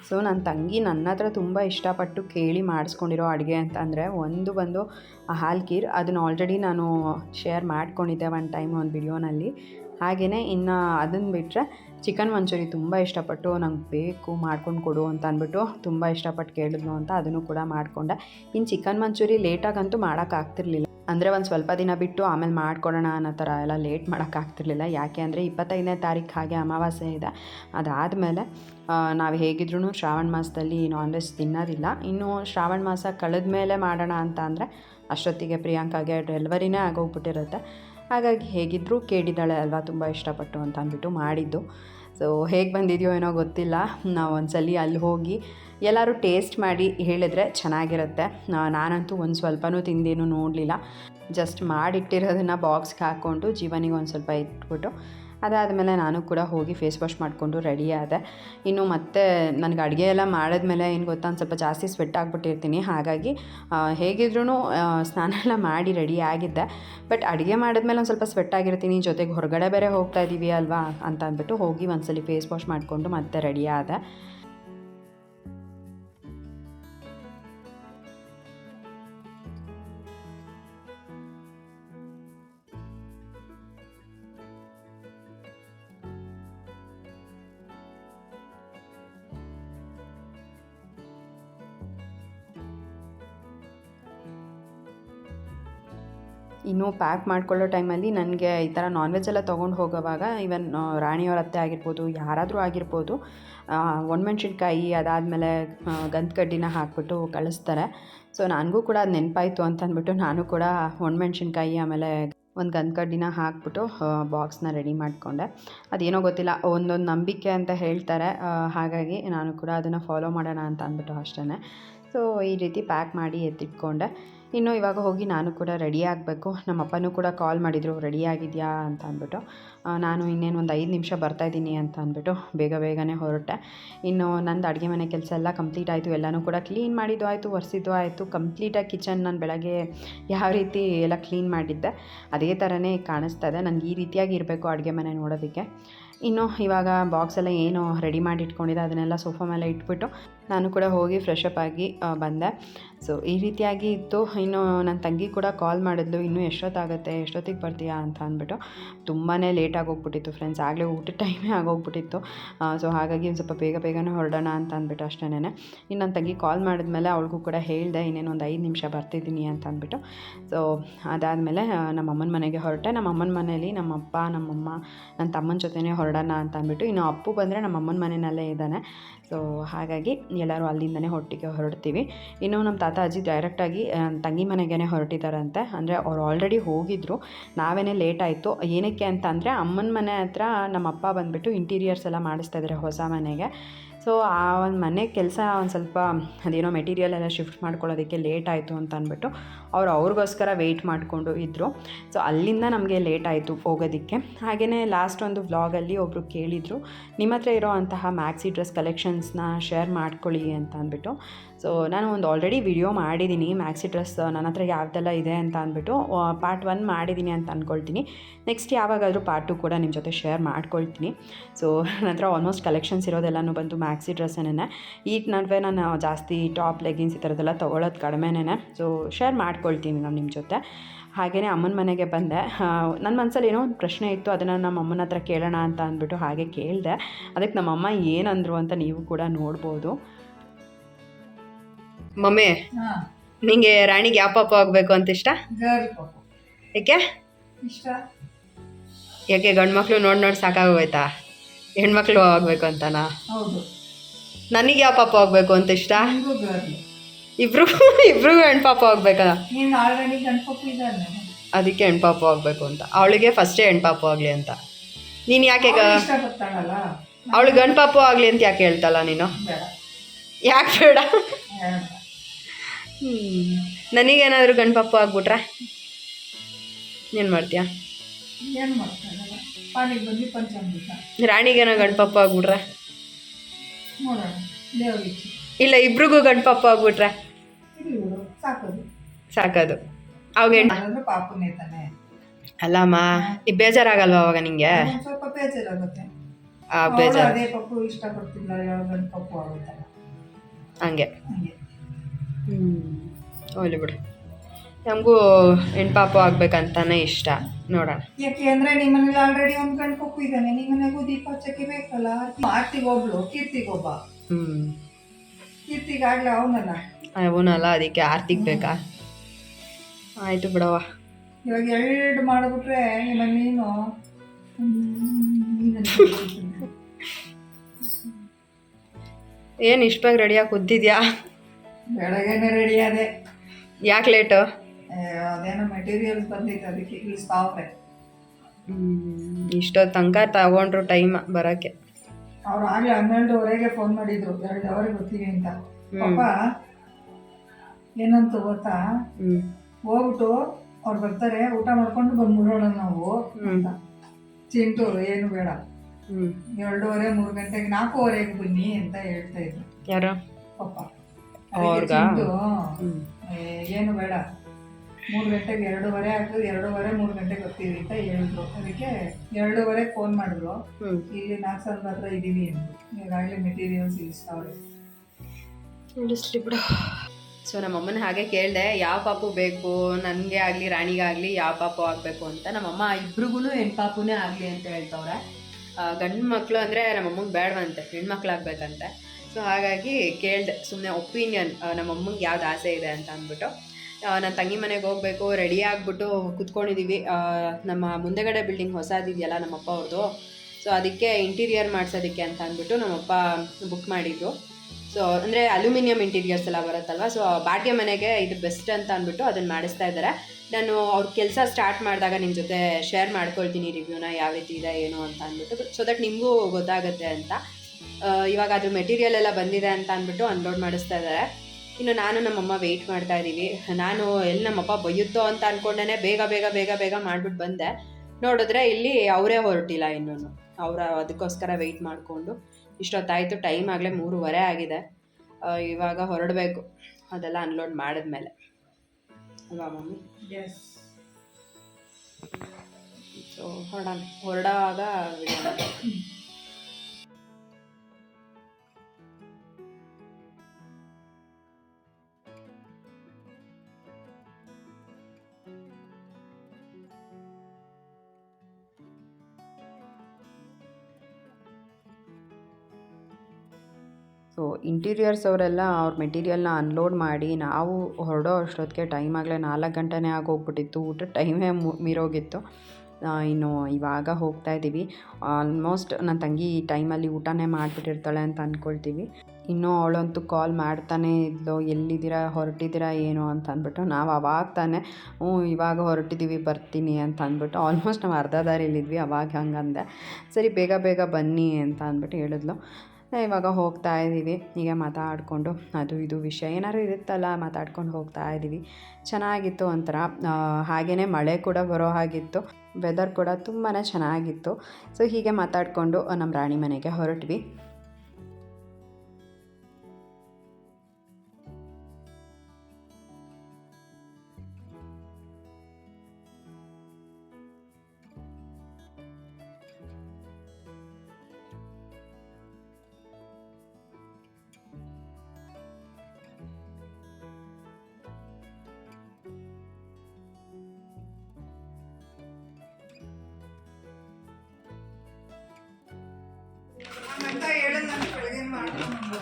S1: ಸೊ ನನ್ನ ತಂಗಿ ನನ್ನ ಹತ್ರ ತುಂಬ ಇಷ್ಟಪಟ್ಟು ಕೇಳಿ ಮಾಡಿಸ್ಕೊಂಡಿರೋ ಅಡುಗೆ ಅಂತಂದರೆ ಒಂದು ಬಂದು ಹಾಲು ಖೀರ್. ಅದನ್ನು ಆಲ್ರೆಡಿ ನಾನು ಶೇರ್ ಮಾಡ್ಕೊಂಡಿದ್ದೆ ಒನ್ ಟೈಮ್ ಒಂದು ವಿಡಿಯೋನಲ್ಲಿ ಹಾಗೆಯೇ ಇನ್ನು ಅದನ್ನು ಬಿಟ್ಟರೆ ಚಿಕನ್ ಮಂಚೂರಿ ತುಂಬ ಇಷ್ಟಪಟ್ಟು ನಂಗೆ ಬೇಕು ಮಾಡ್ಕೊಂಡು ಕೊಡು ಅಂತ ಅಂದ್ಬಿಟ್ಟು ತುಂಬ ಇಷ್ಟಪಟ್ಟು ಕೇಳಿದ್ನು ಅಂತ ಅದನ್ನು ಕೂಡ ಮಾಡಿಕೊಂಡೆ. ಇನ್ನು ಚಿಕನ್ ಮಂಚೂರಿ ಲೇಟಾಗಂತೂ ಮಾಡೋಕ್ಕಾಗ್ತಿರ್ಲಿಲ್ಲ ಅಂದರೆ ಒಂದು ಸ್ವಲ್ಪ ದಿನ ಬಿಟ್ಟು ಆಮೇಲೆ ಮಾಡ್ಕೊಡೋಣ ಅನ್ನೋ ಥರ ಎಲ್ಲ ಲೇಟ್ ಮಾಡೋಕ್ಕಾಗ್ತಿರ್ಲಿಲ್ಲ ಯಾಕೆ ಅಂದರೆ ಇಪ್ಪತ್ತೈದನೇ ತಾರೀಕು ಹಾಗೆ ಅಮಾವಾಸ್ಯೆ ಇದೆ. ಅದಾದಮೇಲೆ ನಾವು ಹೇಗಿದ್ರೂ ಶ್ರಾವಣ ಮಾಸದಲ್ಲಿ ನಾನ್ ವೆಜ್ ತಿನ್ನೋದಿಲ್ಲ. ಇನ್ನು ಶ್ರಾವಣ ಮಾಸ ಕಳೆದ ಮೇಲೆ ಮಾಡೋಣ ಅಂತ ಅಂದರೆ ಅಷ್ಟೊತ್ತಿಗೆ ಪ್ರಿಯಾಂಕಾಗೆ ಡೆಲಿವರಿನೇ ಆಗೋಗ್ಬಿಟ್ಟಿರುತ್ತೆ. ಹಾಗಾಗಿ ಹೇಗಿದ್ದರೂ ಕೇಳಿದ್ದಾಳೆ ಅಲ್ವಾ, ತುಂಬ ಇಷ್ಟಪಟ್ಟು ಅಂತ ಅಂದ್ಬಿಟ್ಟು ಮಾಡಿದ್ದು. ಸೊ ಹೇಗೆ ಬಂದಿದೆಯೋ ಏನೋ ಗೊತ್ತಿಲ್ಲ. ನಾವು ಒಂದ್ಸಲಿ ಅಲ್ಲಿ ಹೋಗಿ ಎಲ್ಲರೂ ಟೇಸ್ಟ್ ಮಾಡಿ ಹೇಳಿದ್ರೆ ಚೆನ್ನಾಗಿರುತ್ತೆ. ನಾನಂತೂ ಒಂದು ಸ್ವಲ್ಪನೂ ತಿಂದೇನು ನೋಡಲಿಲ್ಲ. ಜಸ್ಟ್ ಮಾಡಿಟ್ಟಿರೋದನ್ನು ಬಾಕ್ಸ್ಗೆ ಹಾಕ್ಕೊಂಡು ಜೀವನಿಗೆ ಒಂದು ಸ್ವಲ್ಪ ಇಟ್ಬಿಟ್ಟು ಅದಾದಮೇಲೆ ನಾನು ಕೂಡ ಹೋಗಿ ಫೇಸ್ ವಾಶ್ ಮಾಡಿಕೊಂಡು ರೆಡಿ ಆದೆ. ಇನ್ನು ಮತ್ತೆ ನನಗೆ ಅಡುಗೆ ಎಲ್ಲ ಮಾಡಿದ್ಮೇಲೆ ಏನು ಗೊತ್ತಾ, ಒಂದು ಸ್ವಲ್ಪ ಜಾಸ್ತಿ ಸ್ವೆಟ್ ಆಗಿಬಿಟ್ಟಿರ್ತೀನಿ. ಹಾಗಾಗಿ ಹೇಗಿದ್ರೂ ಸ್ನಾನ ಎಲ್ಲ ಮಾಡಿ ರೆಡಿ ಆಗಿದ್ದೆ. ಬಟ್ ಅಡುಗೆ ಮಾಡಿದ್ಮೇಲೆ ಒಂದು ಸ್ವಲ್ಪ ಸ್ವೆಟ್ ಆಗಿರ್ತೀನಿ. ಜೊತೆಗೆ ಹೊರಗಡೆ ಬೇರೆ ಹೋಗ್ತಾ ಇದ್ದೀವಿ ಅಲ್ವಾ ಅಂತ ಅಂದ್ಬಿಟ್ಟು ಹೋಗಿ ಒಂದ್ಸಲಿ ಫೇಸ್ ವಾಶ್ ಮಾಡಿಕೊಂಡು ಮತ್ತೆ ರೆಡಿ ಆದೆ. ಇನ್ನು ಪ್ಯಾಕ್ ಮಾಡ್ಕೊಳ್ಳೋ ಟೈಮಲ್ಲಿ ನನಗೆ ಈ ಥರ ನಾನ್ ವೆಜ್ ಎಲ್ಲ ತೊಗೊಂಡು ಹೋಗೋವಾಗ ಇವನ್ ರಾಣಿಯವ್ರ ಅತ್ತೆ ಆಗಿರ್ಬೋದು, ಯಾರಾದರೂ ಆಗಿರ್ಬೋದು ಒಣಮೆಣ್ಸಿನ್ಕಾಯಿ ಅದಾದಮೇಲೆ ಗಂಧಕಡ್ಡಿನ ಹಾಕ್ಬಿಟ್ಟು ಕಳಿಸ್ತಾರೆ. ಸೊ ನನಗೂ ಕೂಡ ಅದು ನೆನಪಾಯಿತು ಅಂತ ಅಂದ್ಬಿಟ್ಟು ನಾನು ಕೂಡ ಒಣಮೆಣ್ಸಿನ್ಕಾಯಿ ಆಮೇಲೆ ಒಂದು ಗಂಧಕಡ್ಡಿನ ಹಾಕ್ಬಿಟ್ಟು ಬಾಕ್ಸ್ನ ರೆಡಿ ಮಾಡಿಕೊಂಡೆ. ಅದೇನೋ ಗೊತ್ತಿಲ್ಲ, ಒಂದೊಂದು ನಂಬಿಕೆ ಅಂತ ಹೇಳ್ತಾರೆ. ಹಾಗಾಗಿ ನಾನು ಕೂಡ ಅದನ್ನು ಫಾಲೋ ಮಾಡೋಣ ಅಂತ ಅಂದ್ಬಿಟ್ಟು ಅಷ್ಟೇ ಸೊ ಈ ರೀತಿ ಪ್ಯಾಕ್ ಮಾಡಿ ಎತ್ತಿಟ್ಕೊಂಡೆ. ಇನ್ನು ಇವಾಗ ಹೋಗಿ ನಾನು ಕೂಡ ರೆಡಿ ಆಗಬೇಕು. ನಮ್ಮ ಅಪ್ಪನೂ ಕೂಡ ಕಾಲ್ ಮಾಡಿದರು, ರೆಡಿ ಆಗಿದೆಯಾ? ಅಂತ ಅಂದ್ಬಿಟ್ಟು. ನಾನು ಇನ್ನೇನು ಒಂದು ಐದು ನಿಮಿಷ ಬರ್ತಾಯಿದ್ದೀನಿ ಅಂತ ಅಂದ್ಬಿಟ್ಟು ಬೇಗ ಬೇಗನೆ ಹೊರಟೆ. ಇನ್ನು ನಂದು ಅಡುಗೆ ಮನೆ ಕೆಲಸ ಎಲ್ಲ ಕಂಪ್ಲೀಟ್ ಆಯಿತು, ಎಲ್ಲನೂ ಕೂಡ ಕ್ಲೀನ್ ಮಾಡಿದ್ದು ಆಯಿತು, ಒರೆಸಿದ್ದು ಆಯಿತು. ಕಂಪ್ಲೀಟಾಗಿ ಕಿಚನ್ ನಾನು ಬೆಳಗ್ಗೆ ಯಾವ ರೀತಿ ಎಲ್ಲ ಕ್ಲೀನ್ ಮಾಡಿದ್ದೆ, ಅದೇ ಥರನೇ ಕಾಣಿಸ್ತಾ ಇದೆ. ನನಗೆ ಈ ರೀತಿಯಾಗಿ ಇರಬೇಕು ಅಡುಗೆ ಮನೆ ನೋಡೋದಕ್ಕೆ. ಇನ್ನು ಇವಾಗ ಬಾಕ್ಸ್ ಎಲ್ಲ ಏನು ರೆಡಿ ಮಾಡಿ ಇಟ್ಕೊಂಡಿದ್ದೆ, ಅದನ್ನೆಲ್ಲ ಸೋಫಾ ಮೇಲೆ ಇಟ್ಬಿಟ್ಟು ನಾನು ಕೂಡ ಹೋಗಿ ಫ್ರೆಶ್ ಅಪ್ ಆಗಿ ಬಂದೆ. ಸೊ ಈ ರೀತಿಯಾಗಿ ಇತ್ತು. ಇನ್ನು ನನ್ನ ತಂಗಿ ಕೂಡ ಕಾಲ್ ಮಾಡಿದ್ಲು, ಇನ್ನೂ ಎಷ್ಟೊತ್ತಾಗುತ್ತೆ, ಎಷ್ಟೊತ್ತಿಗೆ ಬರ್ತೀಯಾ? ಅಂತ ಅಂದ್ಬಿಟ್ಟು ತುಂಬಾ ಲೇಟ್ ಆಗೋಗ್ಬಿಟ್ಟಿತ್ತು ಫ್ರೆಂಡ್ಸ್ ಆಗಲೇ ಊಟದ ಟೈಮೇ ಆಗೋಗ್ಬಿಟ್ಟಿತ್ತು. ಸೊ ಹಾಗಾಗಿ ಒಂದು ಸ್ವಲ್ಪ ಬೇಗ ಬೇಗನೆ ಹೊರಡೋಣ ಅಂತ ಅಂದ್ಬಿಟ್ಟು ಅಷ್ಟೇ ಇನ್ನು ನನ್ನ ತಂಗಿ ಕಾಲ್ ಮಾಡಿದ್ಮೇಲೆ ಅವಳಿಗೂ ಕೂಡ ಹೇಳಿದೆ, ಇನ್ನೇನು ಒಂದು ಐದು ನಿಮಿಷ ಬರ್ತಿದ್ದೀನಿ ಅಂತ ಅಂದ್ಬಿಟ್ಟು. ಸೊ ಅದಾದಮೇಲೆ ನಮ್ಮ ಅಮ್ಮನ ಮನೆಗೆ ಹೊರಟೆ. ನಮ್ಮ ಅಮ್ಮನ ಮನೇಲಿ ನಮ್ಮ ಅಪ್ಪ ನಮ್ಮಮ್ಮ ನನ್ನ ತಮ್ಮನ ಜೊತೆನೇ ಹೊರಡೋಣ ಅಂತ ಅಂದ್ಬಿಟ್ಟು ಇನ್ನು ಅಪ್ಪು ಬಂದರೆ ನಮ್ಮ ಅಮ್ಮನ ಮನೆಯಲ್ಲೇ ಇದ್ದಾನೆ. ಸೊ ಹಾಗಾಗಿ ಎಲ್ಲರೂ ಅಲ್ಲಿಂದನೇ ಹೊಟ್ಟಿಗೆ ಹೊರಡ್ತೀವಿ. ಇನ್ನು ನಮ್ಮ ತಾತ ಅಜ್ಜಿ ಡೈರೆಕ್ಟಾಗಿ ನನ್ನ ತಂಗಿ ಮನೆಗೇ ಹೊರಟಿದ್ದಾರಂತೆ ಅಂದರೆ ಅವ್ರು ಆಲ್ರೆಡಿ ಹೋಗಿದ್ದರು ನಾವೇನೇ ಲೇಟ್ ಆಯಿತು. ಏನಕ್ಕೆ ಅಂತ ಅಂದರೆ ಅಮ್ಮನ ಮನೆ ಹತ್ರ ನಮ್ಮ ಅಪ್ಪ ಬಂದುಬಿಟ್ಟು ಇಂಟೀರಿಯರ್ಸ್ ಎಲ್ಲ ಮಾಡಿಸ್ತಾ ಇದ್ದಾರೆ ಹೊಸ ಮನೆಗೆ. ಸೊ ಆ ಒಂದು ಮನೆ ಕೆಲಸ ಒಂದು ಸ್ವಲ್ಪ ಅದೇನೋ ಮೆಟೀರಿಯಲ್ ಎಲ್ಲ ಶಿಫ್ಟ್ ಮಾಡ್ಕೊಳ್ಳೋದಕ್ಕೆ ಲೇಟ್ ಆಯಿತು ಅಂತ ಅಂದ್ಬಿಟ್ಟು ಅವ್ರು ಅವ್ರಿಗೋಸ್ಕರ ವೆಯ್ಟ್ ಮಾಡಿಕೊಂಡು ಇದ್ದರು ಸೊ ಅಲ್ಲಿಂದ ನಮಗೆ ಲೇಟ್ ಆಯಿತು ಹೋಗೋದಕ್ಕೆ. ಹಾಗೆಯೇ ಲಾಸ್ಟ್ ಒಂದು ವ್ಲಾಗಲ್ಲಿ ಒಬ್ಬರು ಕೇಳಿದರು, ನಿಮ್ಮ ಹತ್ರ ಇರೋ ಅಂತಹ ಮ್ಯಾಕ್ಸಿ ಡ್ರೆಸ್ ಕಲೆಕ್ಷನ್ಸ್ನ ಶೇರ್ ಮಾಡ್ಕೊಳ್ಳಿ ಅಂತ ಅಂದ್ಬಿಟ್ಟು. ಸೊ ನಾನು ಒಂದು ಆಲ್ರೆಡಿ ವಿಡಿಯೋ ಮಾಡಿದ್ದೀನಿ ಮ್ಯಾಕ್ಸಿ ಡ್ರೆಸ್ ನನ್ನ ಹತ್ರ ಯಾವುದೆಲ್ಲ ಇದೆ ಅಂತ ಅಂದ್ಬಿಟ್ಟು. ಪಾರ್ಟ್ ಒನ್ ಮಾಡಿದ್ದೀನಿ ಅಂತ ಅಂದ್ಕೊಳ್ತೀನಿ ನೆಕ್ಸ್ಟ್ ಯಾವಾಗಾದರೂ ಪಾರ್ಟ್ ಟು ಕೂಡ ನಿಮ್ಮ ಜೊತೆ ಶೇರ್ ಮಾಡ್ಕೊಳ್ತೀನಿ. ಸೊ ನನ್ನ ಹತ್ರ ಆಲ್ಮೋಸ್ಟ್ ಕಲೆಕ್ಷನ್ಸ್ ಇರೋದೆಲ್ಲನೂ ಬಂದು ಮ್ಯಾಕ್ಸಿ ಡ್ರೆಸ್ಸೇನೆ ಈಗ ನಡುವೆ ನಾನು ಜಾಸ್ತಿ ಟಾಪ್ ಲೆಗಿನ್ಸ್ ಈ ಥರದ್ದೆಲ್ಲ ತೊಗೊಳೋದು ಕಡಿಮೆನೇ ಸೊ ಶೇರ್ ಮಾಡ್ಕೊಳ್ತೀನಿ ನಾನು ನಿಮ್ಮ ಜೊತೆ. ಹಾಗೆಯೇ ಅಮ್ಮನ ಮನೆಗೆ ಬಂದೆ. ನನ್ನ ಮನಸ್ಸಲ್ಲಿ ಏನೋ ಒಂದು ಪ್ರಶ್ನೆ ಇತ್ತು ಅದನ್ನು ನಮ್ಮ ಅಮ್ಮನ ಹತ್ರ ಕೇಳೋಣ ಅಂತ ಅಂದ್ಬಿಟ್ಟು ಹಾಗೆ ಕೇಳಿದೆ. ಅದಕ್ಕೆ ನಮ್ಮಮ್ಮ ಏನಂದರು ಅಂತ ನೀವು ಕೂಡ ನೋಡ್ಬೋದು. ಮಮ್ಮಿ ನಿಂಗೆ ರಾಣಿಗೆ ಯಾವ ಪಾಪ ಆಗಬೇಕು ಅಂತ ಇಷ್ಟ?
S2: ಏಕೆ
S1: ಯಾಕೆ?
S2: ಇಷ್ಟ.
S1: ಯಾಕೆ ಗಂಡು ಮಕ್ಕಳು ನೋಡಿ ನೋಡಿ ಸಾಕಾಗೋಯ್ತಾ? ಹೆಣ್ಮಕ್ಳು ಆಗಬೇಕು ಅಂತನಾ?
S2: ಹೌದು.
S1: ನನಗೆ ಯಾವ ಪಾಪ ಆಗಬೇಕು ಅಂತ ಇಷ್ಟ?
S2: ಇಬ್ರು
S1: ಇಬ್ರು ಇಬ್ರಿಗೂ ಹೆಣ್ಪಾಪ ಆಗ್ಬೇಕಲ್ಲ?
S2: ಅದಕ್ಕೆ ಆಲ್ರೆಡಿ
S1: ಪಾಪ ಆಗಬೇಕು ಅಂತ. ಅವಳಿಗೆ ಫಸ್ಟೇ ಹೆಣ್ಪಾಪ ಆಗಲಿ ಅಂತ. ನೀನು ಯಾಕೆ
S2: ಅವ್ಳು
S1: ಗಂಡು ಪಾಪು ಆಗಲಿ ಅಂತ ಯಾಕೆ ಹೇಳ್ತಲ್ಲ ನೀನು? ಯಾಕೆ ಬೇಡ. ಹ್ಞೂ ನನಗೇನಾದರೂ ಗಂಡು ಪಾಪು ಆಗ್ಬಿಟ್ರೆ? ಏನು ಮಾಡ್ತೀಯಾ? ರಾಣಿಗೇನೋ ಗಂಡು ಪಾಪು ಆಗ್ಬಿಟ್ರೆ?
S2: ನೋಡೋಣ.
S1: ಇಲ್ಲ ಇಬ್ರಿಗೂ ಗಂಡು ಪಾಪ ಆಗ್ಬಿಟ್ರೆ.
S2: ಇವ್ರು ಸಾಕೋದು.
S1: ಸಾಕದು. ಅವಾಗ
S2: ತಾನೆ.
S1: ಅಲ್ಲಮ್ಮ ಈ ಬೇಜಾರಾಗಲ್ವಾ ಅವಾಗ ನಿಂಗೆ?
S2: ಒಂದ್ ಸ್ವಲ್ಪ ಬೇಜಾರಾಗುತ್ತೆ.
S1: ಆ
S2: ಅವ್ಳು
S1: ಬೇಜಾರು.
S2: ಅದೇ ಪಪ್ಪು ಇಷ್ಟಪಡ್ತಿಲ್ಲ ಯಾವ ಗಂಡು ಪಪ್ಪು ಆಗುತ್ತಲ್ಲ.
S1: ಹಂಗೆ.
S2: ಹಂಗೆ.
S1: ಹ್ಞೂ ಹೋಗ್ಲಿ ಬಿಡು. ನಮಗೂ ಹೆಣ್ಪಾಪ ಆಗ್ಬೇಕಂತಾನೆ ಇಷ್ಟ. ನೋಡೋಣ.
S2: ಯಾಕೆ ಅಂದ್ರೆ ನಿಮ್ಮನೇಲಿ ಆಲ್ರೆಡಿ ಒಂದ್ ಗಂಡು ಕೊಪ್ಪು ಇದ್ದಾನೆ. ನಿಮ್ಮನೆಗೂ ದೀಪ ಹಚ್ಚಕ್ಕೆ ಬೇಕಲ್ಲ? ಆರ್ತಿಗೆ ಒಬ್ಳು ಕೀರ್ತಿಗೆ ಒಬ್ಬ.
S1: ಹ್ಞೂ
S2: ಕೀರ್ತಿಗಾಗ್ಲೇ ಅವನಲ್ಲ
S1: ಅವನಲ್ಲ ಅದಕ್ಕೆ ಆರ್ತಿಗೆ ಬೇಕಾ? ಆಯ್ತು ಬಿಡವ್ವ.
S2: ಇವಾಗ ಎರಡು ಮಾಡಿಬಿಟ್ರೆ ನಿಮ್ಮ ನೀನು
S1: ಏನು ಇಷ್ಟ ಬೇಗ ರೆಡಿಯಾಗಿ ಕುದ್ದಿದ್ಯಾ
S2: ಬೆಳಗ್ಗೆನೆ ರೆಡಿ ಅದೇ
S1: ಯಾಕೆ ಲೇಟು
S2: ಅದೇನೋ ಮೆಟೀರಿಯಲ್ಸ್ ಬಂದಿತ್ತು ಅದಕ್ಕೆ ಇಳಿಸ್ತಾವ್ರೆ
S1: ಇಷ್ಟೊತ್ತು ತನಕ ತಗೊಂಡ್ರು ಟೈಮ್ ಬರೋಕ್ಕೆ.
S2: ಅವ್ರು ಆಗಲೇ ಹನ್ನೆರಡುವರೆಗೆ ಫೋನ್ ಮಾಡಿದ್ರು ಎರಡೂವರೆಗೆ ಬರ್ತೀವಿ ಅಂತ. ಪಾಪ ಏನಂತ ಗೊತ್ತಾ? ಹೋಗ್ಬಿಟ್ಟು ಅವ್ರು ಬರ್ತಾರೆ ಊಟ ಮಾಡ್ಕೊಂಡು ಬಂದ್ಬಿಡೋಣ ನಾವು ಅಂತ. ಚಿಂಟು ಏನು ಬೇಡ. ಎರಡೂವರೆ ಮೂರು ಗಂಟೆಗೆ ನಾಲ್ಕೂವರೆಗೆ ಬನ್ನಿ ಅಂತ ಹೇಳ್ತಾ ಇದ್ರು.
S1: ಯಾರು?
S2: ಪಾಪ.
S1: ಅವ್ರ್ಗಾ?
S2: ಚಿಂಟು ಏನು ಬೇಡ. ಮೂರು ಗಂಟೆಗೆ ಎರಡೂವರೆ ಆಗ್ತದೆ ಎರಡೂವರೆ ಮೂರು ಗಂಟೆಗೆ ಬರ್ತೀವಿ ಅಂತ ಹೇಳಿದ್ರು. ಅದಕ್ಕೆ ಎರಡೂವರೆ ಫೋನ್ ಮಾಡಿದ್ರು.
S1: ಹ್ಞೂ
S2: ಇಲ್ಲಿ ನಾಲ್ಕು ಸಾವಿರದ ಹತ್ರ ಇದ್ದೀವಿ ಅಂತ ಈಗಾಗಲೇ ಮೆಟೀರಿಯಲ್ಸ್ ಇಳಿಸ್ತಾವ್ರೆ
S1: ಇಳಿಸ್ಲಿ ಬಿಡು. ಸೊ ನಮ್ಮಮ್ಮನ ಹಾಗೆ ಕೇಳಿದೆ ಯಾವ ಪಾಪು ಬೇಕು? ನನಗೆ ಆಗಲಿ ರಾಣಿಗಾಗಲಿ ಯಾವ ಪಾಪು ಆಗಬೇಕು? ಅಂತ ನಮ್ಮಮ್ಮ ಇಬ್ರಿಗೂ ಹೆಣ್ಪಾಪುನೇ ಆಗಲಿ ಅಂತ ಹೇಳ್ತವ್ರೆ. ಗಂಡು ಮಕ್ಕಳು ಅಂದರೆ ನಮ್ಮಮ್ಮಗೆ ಬೇಡವಂತೆ ಹೆಣ್ಮಕ್ಳು ಆಗಬೇಕಂತೆ. ಸೊ ಹಾಗಾಗಿ ಕೇಳಿದೆ ಸುಮ್ಮನೆ ಒಪಿನಿಯನ್ ನಮ್ಮಮ್ಮಗೆ ಯಾವ್ದು ಆಸೆ ಇದೆ ಅಂತ ಅಂದ್ಬಿಟ್ಟು. ನನ್ನ ತಂಗಿ ಮನೆಗೆ ಹೋಗಬೇಕು ರೆಡಿ ಆಗಿಬಿಟ್ಟು ಕುತ್ಕೊಂಡಿದ್ದೀವಿ ನಮ್ಮ ಮುಂದೆಗಡೆ ಬಿಲ್ಡಿಂಗ್ ಹೊಸದಿದೆಯಲ್ಲ ನಮ್ಮಪ್ಪ ಅವ್ರದ್ದು ಸೊ ಅದಕ್ಕೆ ಇಂಟೀರಿಯರ್ ಮಾಡಿಸೋದಕ್ಕೆ ಅಂತ ಅಂದ್ಬಿಟ್ಟು ನಮ್ಮಪ್ಪ ಬುಕ್ ಮಾಡಿದ್ರು. ಸೊ ಅಂದರೆ ಅಲ್ಯೂಮಿನಿಯಂ ಇಂಟೀರಿಯರ್ಸ್ ಎಲ್ಲ ಬರುತ್ತಲ್ವ? ಸೊ ಬಾಡಿಗೆ ಮನೆಗೆ ಇದು ಬೆಸ್ಟ್ ಅಂತ ಅಂದ್ಬಿಟ್ಟು ಅದನ್ನು ಮಾಡಿಸ್ತಾ ಇದ್ದಾರೆ. ನಾನು ಅವ್ರ ಕೆಲಸ ಸ್ಟಾರ್ಟ್ ಮಾಡಿದಾಗ ನಿಮ್ಮ ಜೊತೆ ಶೇರ್ ಮಾಡ್ಕೊಳ್ತೀನಿ ರಿವ್ಯೂನ ಯಾವ ರೀತಿ ಇದೆ, ಏನು ಅಂತ ಅಂದ್ಬಿಟ್ಟು. ಸೊ ದಟ್ ನಿಮಗೂ ಗೊತ್ತಾಗುತ್ತೆ ಅಂತ. ಇವಾಗ ಅದ್ರ ಮೆಟೀರಿಯಲ್ ಎಲ್ಲ ಬಂದಿದೆ ಅಂತ ಅಂದ್ಬಿಟ್ಟು ಅನ್ಲೋಡ್ ಮಾಡಿಸ್ತಾ ಇದ್ದಾರೆ. ಇನ್ನು ನಾನು ನಮ್ಮಮ್ಮ ವೆಯ್ಟ್ ಮಾಡ್ತಾ ಇದ್ದೀವಿ. ನಾನು ಎಲ್ಲಿ ನಮ್ಮಪ್ಪ ಬೈಯುತ್ತೋ ಅಂತ ಅಂದ್ಕೊಂಡೇ ಬೇಗ ಬೇಗ ಬೇಗ ಬೇಗ ಮಾಡಿಬಿಟ್ಟು ಬಂದೆ. ನೋಡಿದ್ರೆ ಇಲ್ಲಿ ಅವರೇ ಹೊರಟಿಲ್ಲ ಇನ್ನೂ ಅವರ ಅದಕ್ಕೋಸ್ಕರ ವೆಯ್ಟ್ ಮಾಡಿಕೊಂಡು ಇಷ್ಟೊತ್ತಾಯಿತು ಟೈಮ್ ಆಗಲೇ ಮೂರುವರೆ ಆಗಿದೆ. ಇವಾಗ ಹೊರಡಬೇಕು. ಅದೆಲ್ಲ ಅನ್ಲೋಡ್ ಮಾಡಿದ್ಮೇಲೆ. ಅಲ್ವಾ ಮಮ್ಮಿ?
S2: ಎಸ್
S1: ಸೊ ಹೊರಡೋಣ. ಹೊರಡುವಾಗ ಸೊ ಇಂಟೀರಿಯರ್ಸ್ ಅವರೆಲ್ಲ ಅವ್ರ ಮೆಟೀರಿಯಲ್ನ ಅನ್ಲೋಡ್ ಮಾಡಿ ನಾವು ಹೊರಡೋ ಅಷ್ಟೊತ್ತಿಗೆ ಟೈಮ್ ಆಗಲೇ ನಾಲ್ಕು ಗಂಟೆನೇ ಆಗೋಗ್ಬಿಟ್ಟಿತ್ತು. ಊಟದ ಟೈಮೇ ಮೀರೋಗಿತ್ತು. ಇನ್ನು ಇವಾಗ ಹೋಗ್ತಾ ಇದ್ದೀವಿ ಆಲ್ಮೋಸ್ಟ್ ನನ್ನ ತಂಗಿ ಈ ಟೈಮಲ್ಲಿ ಊಟನೇ ಮಾಡಿಬಿಟ್ಟಿರ್ತಾಳೆ ಅಂತ ಅಂದ್ಕೊಳ್ತೀವಿ ಇನ್ನೂ ಅವಳಂತೂ ಕಾಲ್ ಮಾಡ್ತಾನೆ ಇದ್ಲು. ಎಲ್ಲಿದ್ದೀರಾ? ಹೊರಟಿದ್ದೀರಾ? ಏನು? ಅಂತ ಅಂದ್ಬಿಟ್ಟು ನಾವು ಅವಾಗ ತಾನೇ, ಹ್ಞೂ, ಇವಾಗ ಹೊರಟಿದ್ದೀವಿ ಬರ್ತೀನಿ ಅಂತ ಅಂದ್ಬಿಟ್ಟು ಆಲ್ಮೋಸ್ಟ್ ನಾವು ಅರ್ಧ ದಾರಿಲಿದ್ವಿ. ಅವಾಗ ಹಂಗಂದೆ. ಸರಿ, ಬೇಗ ಬೇಗ ಬನ್ನಿ ಅಂತ ಅಂದ್ಬಿಟ್ಟು ಹೇಳಿದ್ಲು. ಇವಾಗ ಹೋಗ್ತಾ ಇದ್ದೀವಿ. ಹೀಗೆ ಮಾತಾಡಿಕೊಂಡು ಅದು ಇದು ವಿಷಯ ಏನಾದ್ರು ಇರುತ್ತಲ್ಲ, ಮಾತಾಡ್ಕೊಂಡು ಹೋಗ್ತಾ ಇದ್ದೀವಿ. ಚೆನ್ನಾಗಿತ್ತು ಒಂಥರ. ಹಾಗೆಯೇ ಮಳೆ ಕೂಡ ಬರೋ ಹಾಗಿತ್ತು. ವೆದರ್ ಕೂಡ ತುಂಬಾ ಚೆನ್ನಾಗಿತ್ತು. ಸೊ ಹೀಗೆ ಮಾತಾಡಿಕೊಂಡು ನಮ್ಮ ರಾಣಿ ಮನೆಗೆ ಹೊರಟ್ವಿ.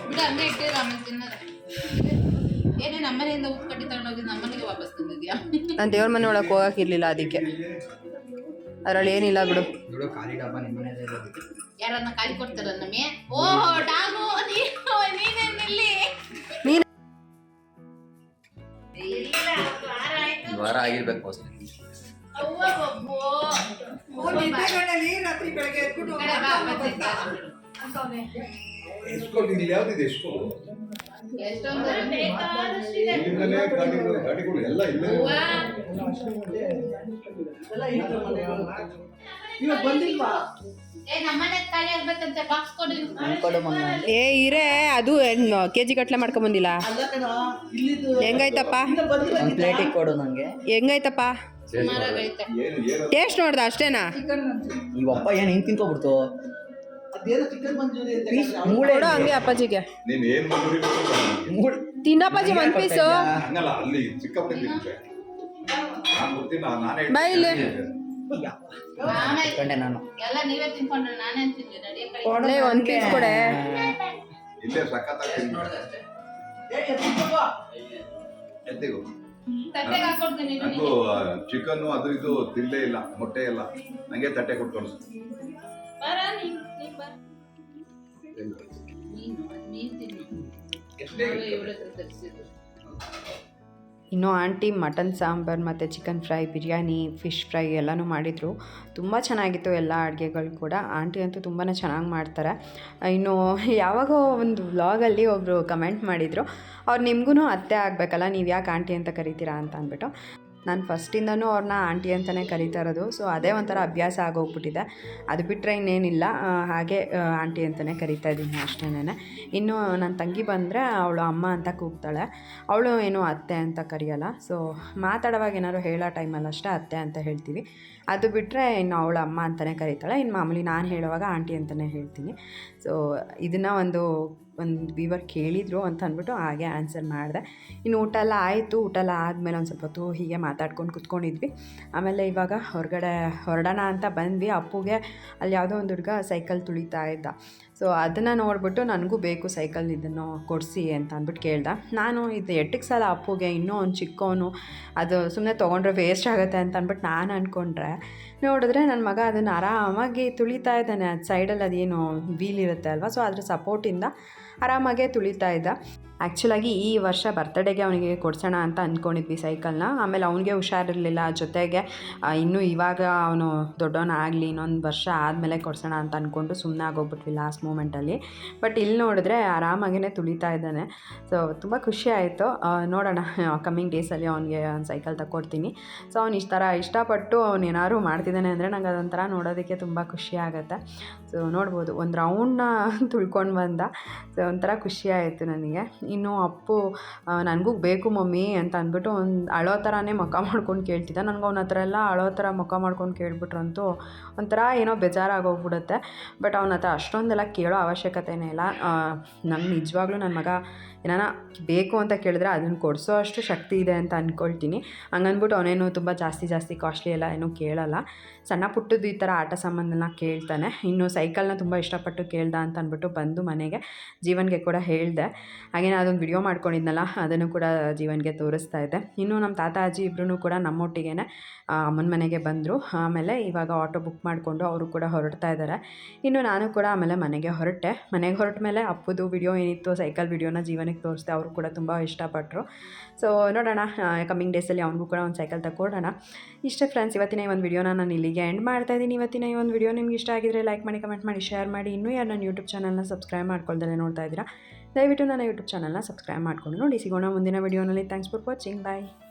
S3: ಬಿಡು ಅಂದ್ರೆ ಇಟ್ಟಿದ್ರೆ ಆಮೇಲೆ ನಮ್ಮ ಏನೇ ನಮ್ಮನೆಯಿಂದ ಉಪ್ಪು ಕಟ್ಟಿ ತಗೊಂಡೋಗಿ ನಮ್ಮನೆಗೆ ವಾಪಸ್ ತಂದಿದ್ಯಾ?
S1: ನಾನು ದೇವ್ರ ಮನೆ ಒಳಗೆ ಹೋಗೋಕ್ಕಿರಲಿಲ್ಲ ಅದಕ್ಕೆ. ಅದರಲ್ಲಿ ಏನಿಲ್ಲ ಬಿಡು.
S4: ನೋಡು ಖಾಲಿ ಡಬ್ಬ ನಿಮ್ಮನೇದೇ ಇರೋದು
S3: ಯಾರನ್ನ ಕಾಲಿ ಕೊಡ್ತಾರ ನಮಗೆ? ಓಹೋ ಡಾಗು ನೀನು ನೀನೇ ಇಲ್ಲಿ
S1: ನೀನು
S3: ಇಲ್ಲ ವಾರ ಆಯ್ತು.
S4: ವಾರ ಆಗಿರ್ಬೇಕು
S2: ರಾತ್ರಿ ಬೆಳಗ್ಗೆ ಎದ್ಬಿಟ್ಟು
S5: ಇಲ್ಲಿ ಯಾವ್ದಿದೆ. ಇಲ್ಲಿಂದಲೇ ಗಾಡಿಗಳು ಗಾಡಿಗಳು ಎಲ್ಲ ಇಲ್ಲೇ.
S3: ಏ ನಮ್ಮನೆ ಖಾಲಿ ಬಾಕ್ಸ್ ಕೊಡಿ.
S1: ಏ ಇರೇ ಅದು ಕೆ ಜಿ ಗಟ್ಲೆ ಮಾಡ್ಕೊಂಬಂದಿಲ್ಲ ಹೆಂಗೈತಪ್ಪ
S4: ಹೆಂಗಾಯ್ತಪ್ಪ? ಪ್ಲೇಟಿಗೆ ಕೊಡು
S1: ಹೆಂಗೈತಪ್ಪ ಟೇಸ್ಟ್ ನೋಡ್ದ ಅಷ್ಟೇನಾ?
S4: ಏನ್ ಒಪ್ಪ ಏನು ಹಿಂಗೆ ತಿನ್ಕೊಬಿಡ್ತು
S1: ಕೊಡು ಹಂಗೆ ಅಪ್ಪಾಜಿಗೆ.
S5: ನೀನು ಏನು ಮಂಜೂರಿ
S1: ತಿನ್ನಪ್ಪಾಜಿ ಒನ್ ಪೀಸ್
S5: ಹಂಗಲ್ಲ ಅಲ್ಲಿ ಚಿಕ್ಕಪ್ಪಡೆ ತಿನ್ನುತ್ತೆ ನಾನು ಗೊತ್ತಿಲ್ಲ ನಾನೇ
S1: ಬಾ ಇಲ್ಲಿ.
S3: ಆಮೇಲೆ
S4: ಕಂಡೆ ನಾನು.
S3: ಎಲ್ಲ ನೀವೇ ತಿನ್ಕೊಂಡ್ರೆ ನಾನೇನ್ ತಿನ್ಲಿ ನಡಿಯ ಕಡೆ
S1: ಲೇ ಒಂದ್ ಪೀಸ್ ಕೊಡೆ.
S5: ಇಲ್ಲೇ ಸಖತ್ತಾಗಿ ಎತ್ತಿಗೂ. ನನಗೂ. ಚಿಕನ್ನು ಅದು ಇದು ತಿಲ್ಲೇ ಇಲ್ಲ ಮೊಟ್ಟೆ ಇಲ್ಲ ನಂಗೆ ತಟ್ಟೆ
S3: ಕೊಟ್ಟು
S1: ಇನ್ನು ಆಂಟಿ ಮಟನ್ ಸಾಂಬಾರು ಮತ್ತು chicken fry biryani fish fry ಎಲ್ಲನೂ ಮಾಡಿದರು. ತುಂಬ ಚೆನ್ನಾಗಿತ್ತು ಎಲ್ಲ ಅಡುಗೆಗಳು ಕೂಡ. ಆಂಟಿ ಅಂತೂ ತುಂಬಾ ಚೆನ್ನಾಗಿ ಮಾಡ್ತಾರೆ. ಇನ್ನು ಯಾವಾಗೋ ಒಂದು ವ್ಲಾಗಲ್ಲಿ ಒಬ್ಬರು ಕಮೆಂಟ್ ಮಾಡಿದರು. ಅವ್ರು ನಿಮಗೂ ಅತ್ತೆ ಆಗಬೇಕಲ್ಲ ನೀವು ಯಾಕೆ ಆಂಟಿ ಅಂತ ಕರಿತೀರಾ ಅಂತ ಅಂದ್ಬಿಟ್ಟು. ನಾನು ಫಸ್ಟಿಂದನೂ ಅವ್ರನ್ನ ಆಂಟಿ ಅಂತಲೇ ಕರಿತಾ ಇರೋದು. ಸೊ, ಅದೇ ಒಂಥರ ಅಭ್ಯಾಸ ಆಗೋಗ್ಬಿಟ್ಟಿದೆ. ಅದು ಬಿಟ್ಟರೆ ಇನ್ನೇನಿಲ್ಲ. ಹಾಗೆ ಆಂಟಿ ಅಂತಲೇ ಕರಿತಾ ಇದ್ದೀನಿ ಅಷ್ಟೇನೆ ಇನ್ನು ನನ್ನ ತಂಗಿ ಬಂದರೆ ಅವಳು ಅಮ್ಮ ಅಂತ ಕೂಗ್ತಾಳೆ. ಅವಳು ಏನು ಅತ್ತೆ ಅಂತ ಕರೆಯಲ್ಲ. ಸೊ, ಮಾತಾಡೋವಾಗ ಏನಾದ್ರು ಹೇಳೋ ಟೈಮಲ್ಲಿ ಅಷ್ಟೇ ಅತ್ತೆ ಅಂತ ಹೇಳ್ತೀವಿ. ಅದು ಬಿಟ್ಟರೆ ಇನ್ನು ಅವಳು ಅಮ್ಮ ಅಂತಲೇ ಕರೀತಾಳೆ. ಇನ್ನು ಮಾಮೂಲಿ ನಾನು ಹೇಳುವಾಗ ಆಂಟಿ ಅಂತಲೇ ಹೇಳ್ತೀನಿ. ಸೊ, ಇದನ್ನು ಒಂದು ಒಂದು ವಿವರ್ ಕೇಳಿದರು ಅಂತ ಅಂದ್ಬಿಟ್ಟು ಹಾಗೆ ಆನ್ಸರ್ ಮಾಡಿದೆ. ಇನ್ನು ಊಟ ಎಲ್ಲ ಆಯಿತು, ಊಟ ಎಲ್ಲ ಆದಮೇಲೆ ಒಂದು ಸ್ವಲ್ಪ ಹೊತ್ತು ಹೀಗೆ ಮಾತಾಡ್ಕೊಂಡು ಕುತ್ಕೊಂಡಿದ್ವಿ. ಆಮೇಲೆ ಇವಾಗ ಹೊರಗಡೆ ಹೊರಡೋಣ ಅಂತ ಬಂದ್ವಿ. ಅಪ್ಪುಗೆ ಅಲ್ಲಿ ಯಾವುದೋ ಒಂದು ಹುಡುಗ ಸೈಕಲ್ ತುಳಿತಾ ಇದ್ದ. ಸೊ ಅದನ್ನು ನೋಡಿಬಿಟ್ಟು ನನಗೂ ಬೇಕು ಸೈಕಲ್ ಇದನ್ನು ಕೊಡಿಸಿ ಅಂತ ಅಂದ್ಬಿಟ್ಟು ಕೇಳ್ದೆ. ನಾನು ಇದು ಎಟ್ಟಿಗೆ ಸಲ ಅಪ್ಪುಗೆ? ಇನ್ನೂ ಒಂದು ಚಿಕ್ಕವನು ಅದು ಸುಮ್ಮನೆ ತೊಗೊಂಡ್ರೆ ವೇಸ್ಟ್ ಆಗುತ್ತೆ ಅಂತ ಅಂದ್ಬಿಟ್ಟು ನಾನು ಅಂದ್ಕೊಂಡ್ರೆ ನೋಡಿದ್ರೆ ನನ್ನ ಮಗ ಅದನ್ನು ಆರಾಮಾಗಿ ತುಳಿತಾ ಇದ್ದಾನೆ. ಅದು ಸೈಡಲ್ಲಿ ಅದೇನು ವೀಲ್ ಇರುತ್ತೆ ಅಲ್ವಾ? ಸೊ ಅದ್ರ ಸಪೋರ್ಟಿಂದ ಆರಾಮಾಗೇ ತುಳಿತಾ ಇದ್ದ. ಆ್ಯಕ್ಚುಲಾಗಿ ಈ ವರ್ಷ ಬರ್ತಡೇಗೆ ಅವನಿಗೆ ಕೊಡ್ಸೋಣ ಅಂತ ಅಂದ್ಕೊಂಡಿದ್ವಿ ಸೈಕಲ್ನ ಆಮೇಲೆ ಅವನಿಗೆ ಹುಷಾರಿರಲಿಲ್ಲ. ಜೊತೆಗೆ ಇನ್ನೂ ಇವಾಗ ಅವನು ದೊಡ್ಡವನಾಗಲಿ ಇನ್ನೊಂದು ವರ್ಷ ಆದಮೇಲೆ ಕೊಡ್ಸೋಣ ಅಂತ ಅಂದ್ಕೊಂಡು ಸುಮ್ಮನೆ ಆಗೋಗ್ಬಿಟ್ವಿ ಲಾಸ್ಟ್ ಮೂಮೆಂಟಲ್ಲಿ ಬಟ್ ಇಲ್ಲಿ ನೋಡಿದ್ರೆ ಆರಾಮಾಗೇ ತುಳಿತಾ ಇದ್ದಾನೆ. ಸೊ ತುಂಬ ಖುಷಿ ಆಯಿತು. ನೋಡೋಣ ಕಮ್ಮಿಂಗ್ ಡೇಸಲ್ಲಿ ಅವನಿಗೆ ಒಂದು ಸೈಕಲ್ ತಗೊಡ್ತೀನಿ ಸೊ ಅವ್ನು ಇಷ್ಟ ಥರ ಇಷ್ಟಪಟ್ಟು ಅವ್ನು ಏನಾದ್ರು ಮಾಡ್ತಿದ್ದಾನೆ ಅಂದರೆ ನಂಗೆ ಅದೊಂಥರ ನೋಡೋದಕ್ಕೆ ತುಂಬ ಖುಷಿ ಆಗುತ್ತೆ. ಸೊ ನೋಡ್ಬೋದು. ಒಂದು ರೌಂಡ್ನ ತುಳ್ಕೊಂಡು ಬಂದ. ಸೊ ಒಂಥರ ಖುಷಿ ಆಯಿತು ನನಗೆ. ಇನ್ನು ಅಪ್ಪು ನನಗೂ ಬೇಕು ಮಮ್ಮಿ ಅಂತ ಅಂದ್ಬಿಟ್ಟು ಒಂದು ಅಳೋ ಥರನೇ ಮುಖ ಮಾಡ್ಕೊಂಡು ಕೇಳ್ತಿದ್ದ. ನನಗೆ ಅವನ ಹತ್ರ ಎಲ್ಲ ಅಳೋ ಥರ ಮುಖ ಮಾಡ್ಕೊಂಡು ಕೇಳ್ಬಿಟ್ರಂತೂ ಒಂಥರ ಏನೋ ಬೇಜಾರಾಗೋಗ್ಬಿಡುತ್ತೆ. ಬಟ್ ಅವನ ಹತ್ರ ಅಷ್ಟೊಂದೆಲ್ಲ ಕೇಳೋ ಅವಶ್ಯಕತೆನೇ ಇಲ್ಲ. ನಂಗೆ ನಿಜವಾಗ್ಲೂ ನನ್ನ ಮಗ ಏನಾನ ಬೇಕು ಅಂತ ಕೇಳಿದ್ರೆ ಅದನ್ನು ಕೊಡಿಸೋ ಅಷ್ಟು ಶಕ್ತಿ ಇದೆ ಅಂತ ಅಂದ್ಕೊಳ್ತೀನಿ ಹಂಗನ್ಬಿಟ್ಟು ಅವನೇನು ತುಂಬ ಜಾಸ್ತಿ ಜಾಸ್ತಿ ಕಾಸ್ಟ್ಲಿ ಎಲ್ಲ ಏನೂ ಕೇಳಲ್ಲ. ಸಣ್ಣ ಪುಟ್ಟದ್ದು ಈ ಥರ ಆಟ ಸಾಮಾನೆಲ್ಲ ಕೇಳ್ತಾನೆ. ಇನ್ನು ಸೈಕಲ್ನ ತುಂಬ ಇಷ್ಟಪಟ್ಟು ಕೇಳ್ದ ಅಂತ ಅಂದ್ಬಿಟ್ಟು ಬಂದು ಮನೆಗೆ ಜೀವನ್ಗೆ ಕೂಡ ಹೇಳಿದೆ. ಹಾಗೆ ಅದೊಂದು ವಿಡಿಯೋ ಮಾಡ್ಕೊಂಡಿದ್ನಲ್ಲ, ಅದನ್ನು ಕೂಡ ಜೀವನ್ಗೆ ತೋರಿಸ್ತಾ ಇದ್ದೆ. ಇನ್ನು ನಮ್ಮ ತಾತ, ಅಜ್ಜಿ ಇಬ್ಬರೂ ಕೂಡ ನಮ್ಮೊಟ್ಟಿಗೆ ಅಮ್ಮನ ಮನೆಗೆ ಬಂದರು. ಆಮೇಲೆ ಇವಾಗ ಆಟೋ ಬುಕ್ ಮಾಡಿಕೊಂಡು ಅವರು ಕೂಡ ಹೊರಡ್ತಾ ಇದ್ದಾರೆ ಇನ್ನು ನಾನು ಕೂಡ ಆಮೇಲೆ ಮನೆಗೆ ಹೊರಟೆ. ಮನೆಗೆ ಹೊರಟ ಮೇಲೆ ಅಪ್ಪುದು ವಿಡಿಯೋ ಏನಿತ್ತು ಸೈಕಲ್ ವಿಡಿಯೋನ ಜೀವನಕ್ಕೆ ತೋರಿಸ್ದೆ, ಅವರು ಕೂಡ ತುಂಬ ಇಷ್ಟಪಟ್ಟರು ಸೊ ನೋಡೋಣ ಕಮ್ಮಿಂಗ್ ಡೇಸಲ್ಲಿ ಅವನಿಗೂ ಕೂಡ ಒಂದು ಸೈಕಲ್ ತಗೊಡೋಣ ಇಷ್ಟೇ ಫ್ರೆಂಡ್ಸ್ ಇವತ್ತಿನ ಈ ಒಂದು ವಿಡಿಯೋನ ನಾನು ಇಲ್ಲಿಗೆ ಎಂಡ್ ಮಾಡ್ತಾ ಇದ್ದೀನಿ. ಇವತ್ತಿನ ಈ ಒಂದು ವಿಡಿಯೋ ನಿಮ್ಗೆ ಇಷ್ಟ ಆಗಿದ್ರೆ ಲೈಕ್ ಮಾಡಿ ಕಮೆಂಟ್ ಮಾಡಿ ಶೇರ್ ಮಾಡಿ. ಇನ್ನೂ ಯಾರು ನನ್ನ ಯೂಟ್ಯೂಬ್ ಚಾನಲ್ನ ಸಬ್ಸ್ಕ್ರೈಬ್ ಮಾಡ್ಕೊಳ್ದೇ ನೋಡ್ತಾ ಇದ್ದೀರಾ, ದಯವಿಟ್ಟು ನನ್ನ ಯೂಟ್ಯೂಬ್ ಚಾನಲ್ನ ಸಬ್ಸ್ಕ್ರೈಬ್ ಮಾಡ್ಕೊಂಡು ನೋಡಿ. ಸಿಗೋಣ ಮುಂದಿನ ವಿಡಿಯೋನಲ್ಲಿ ಥ್ಯಾಂಕ್ಸ್ ಫಾರ್ ವಾಚಿಂಗ್ ಬಾಯ್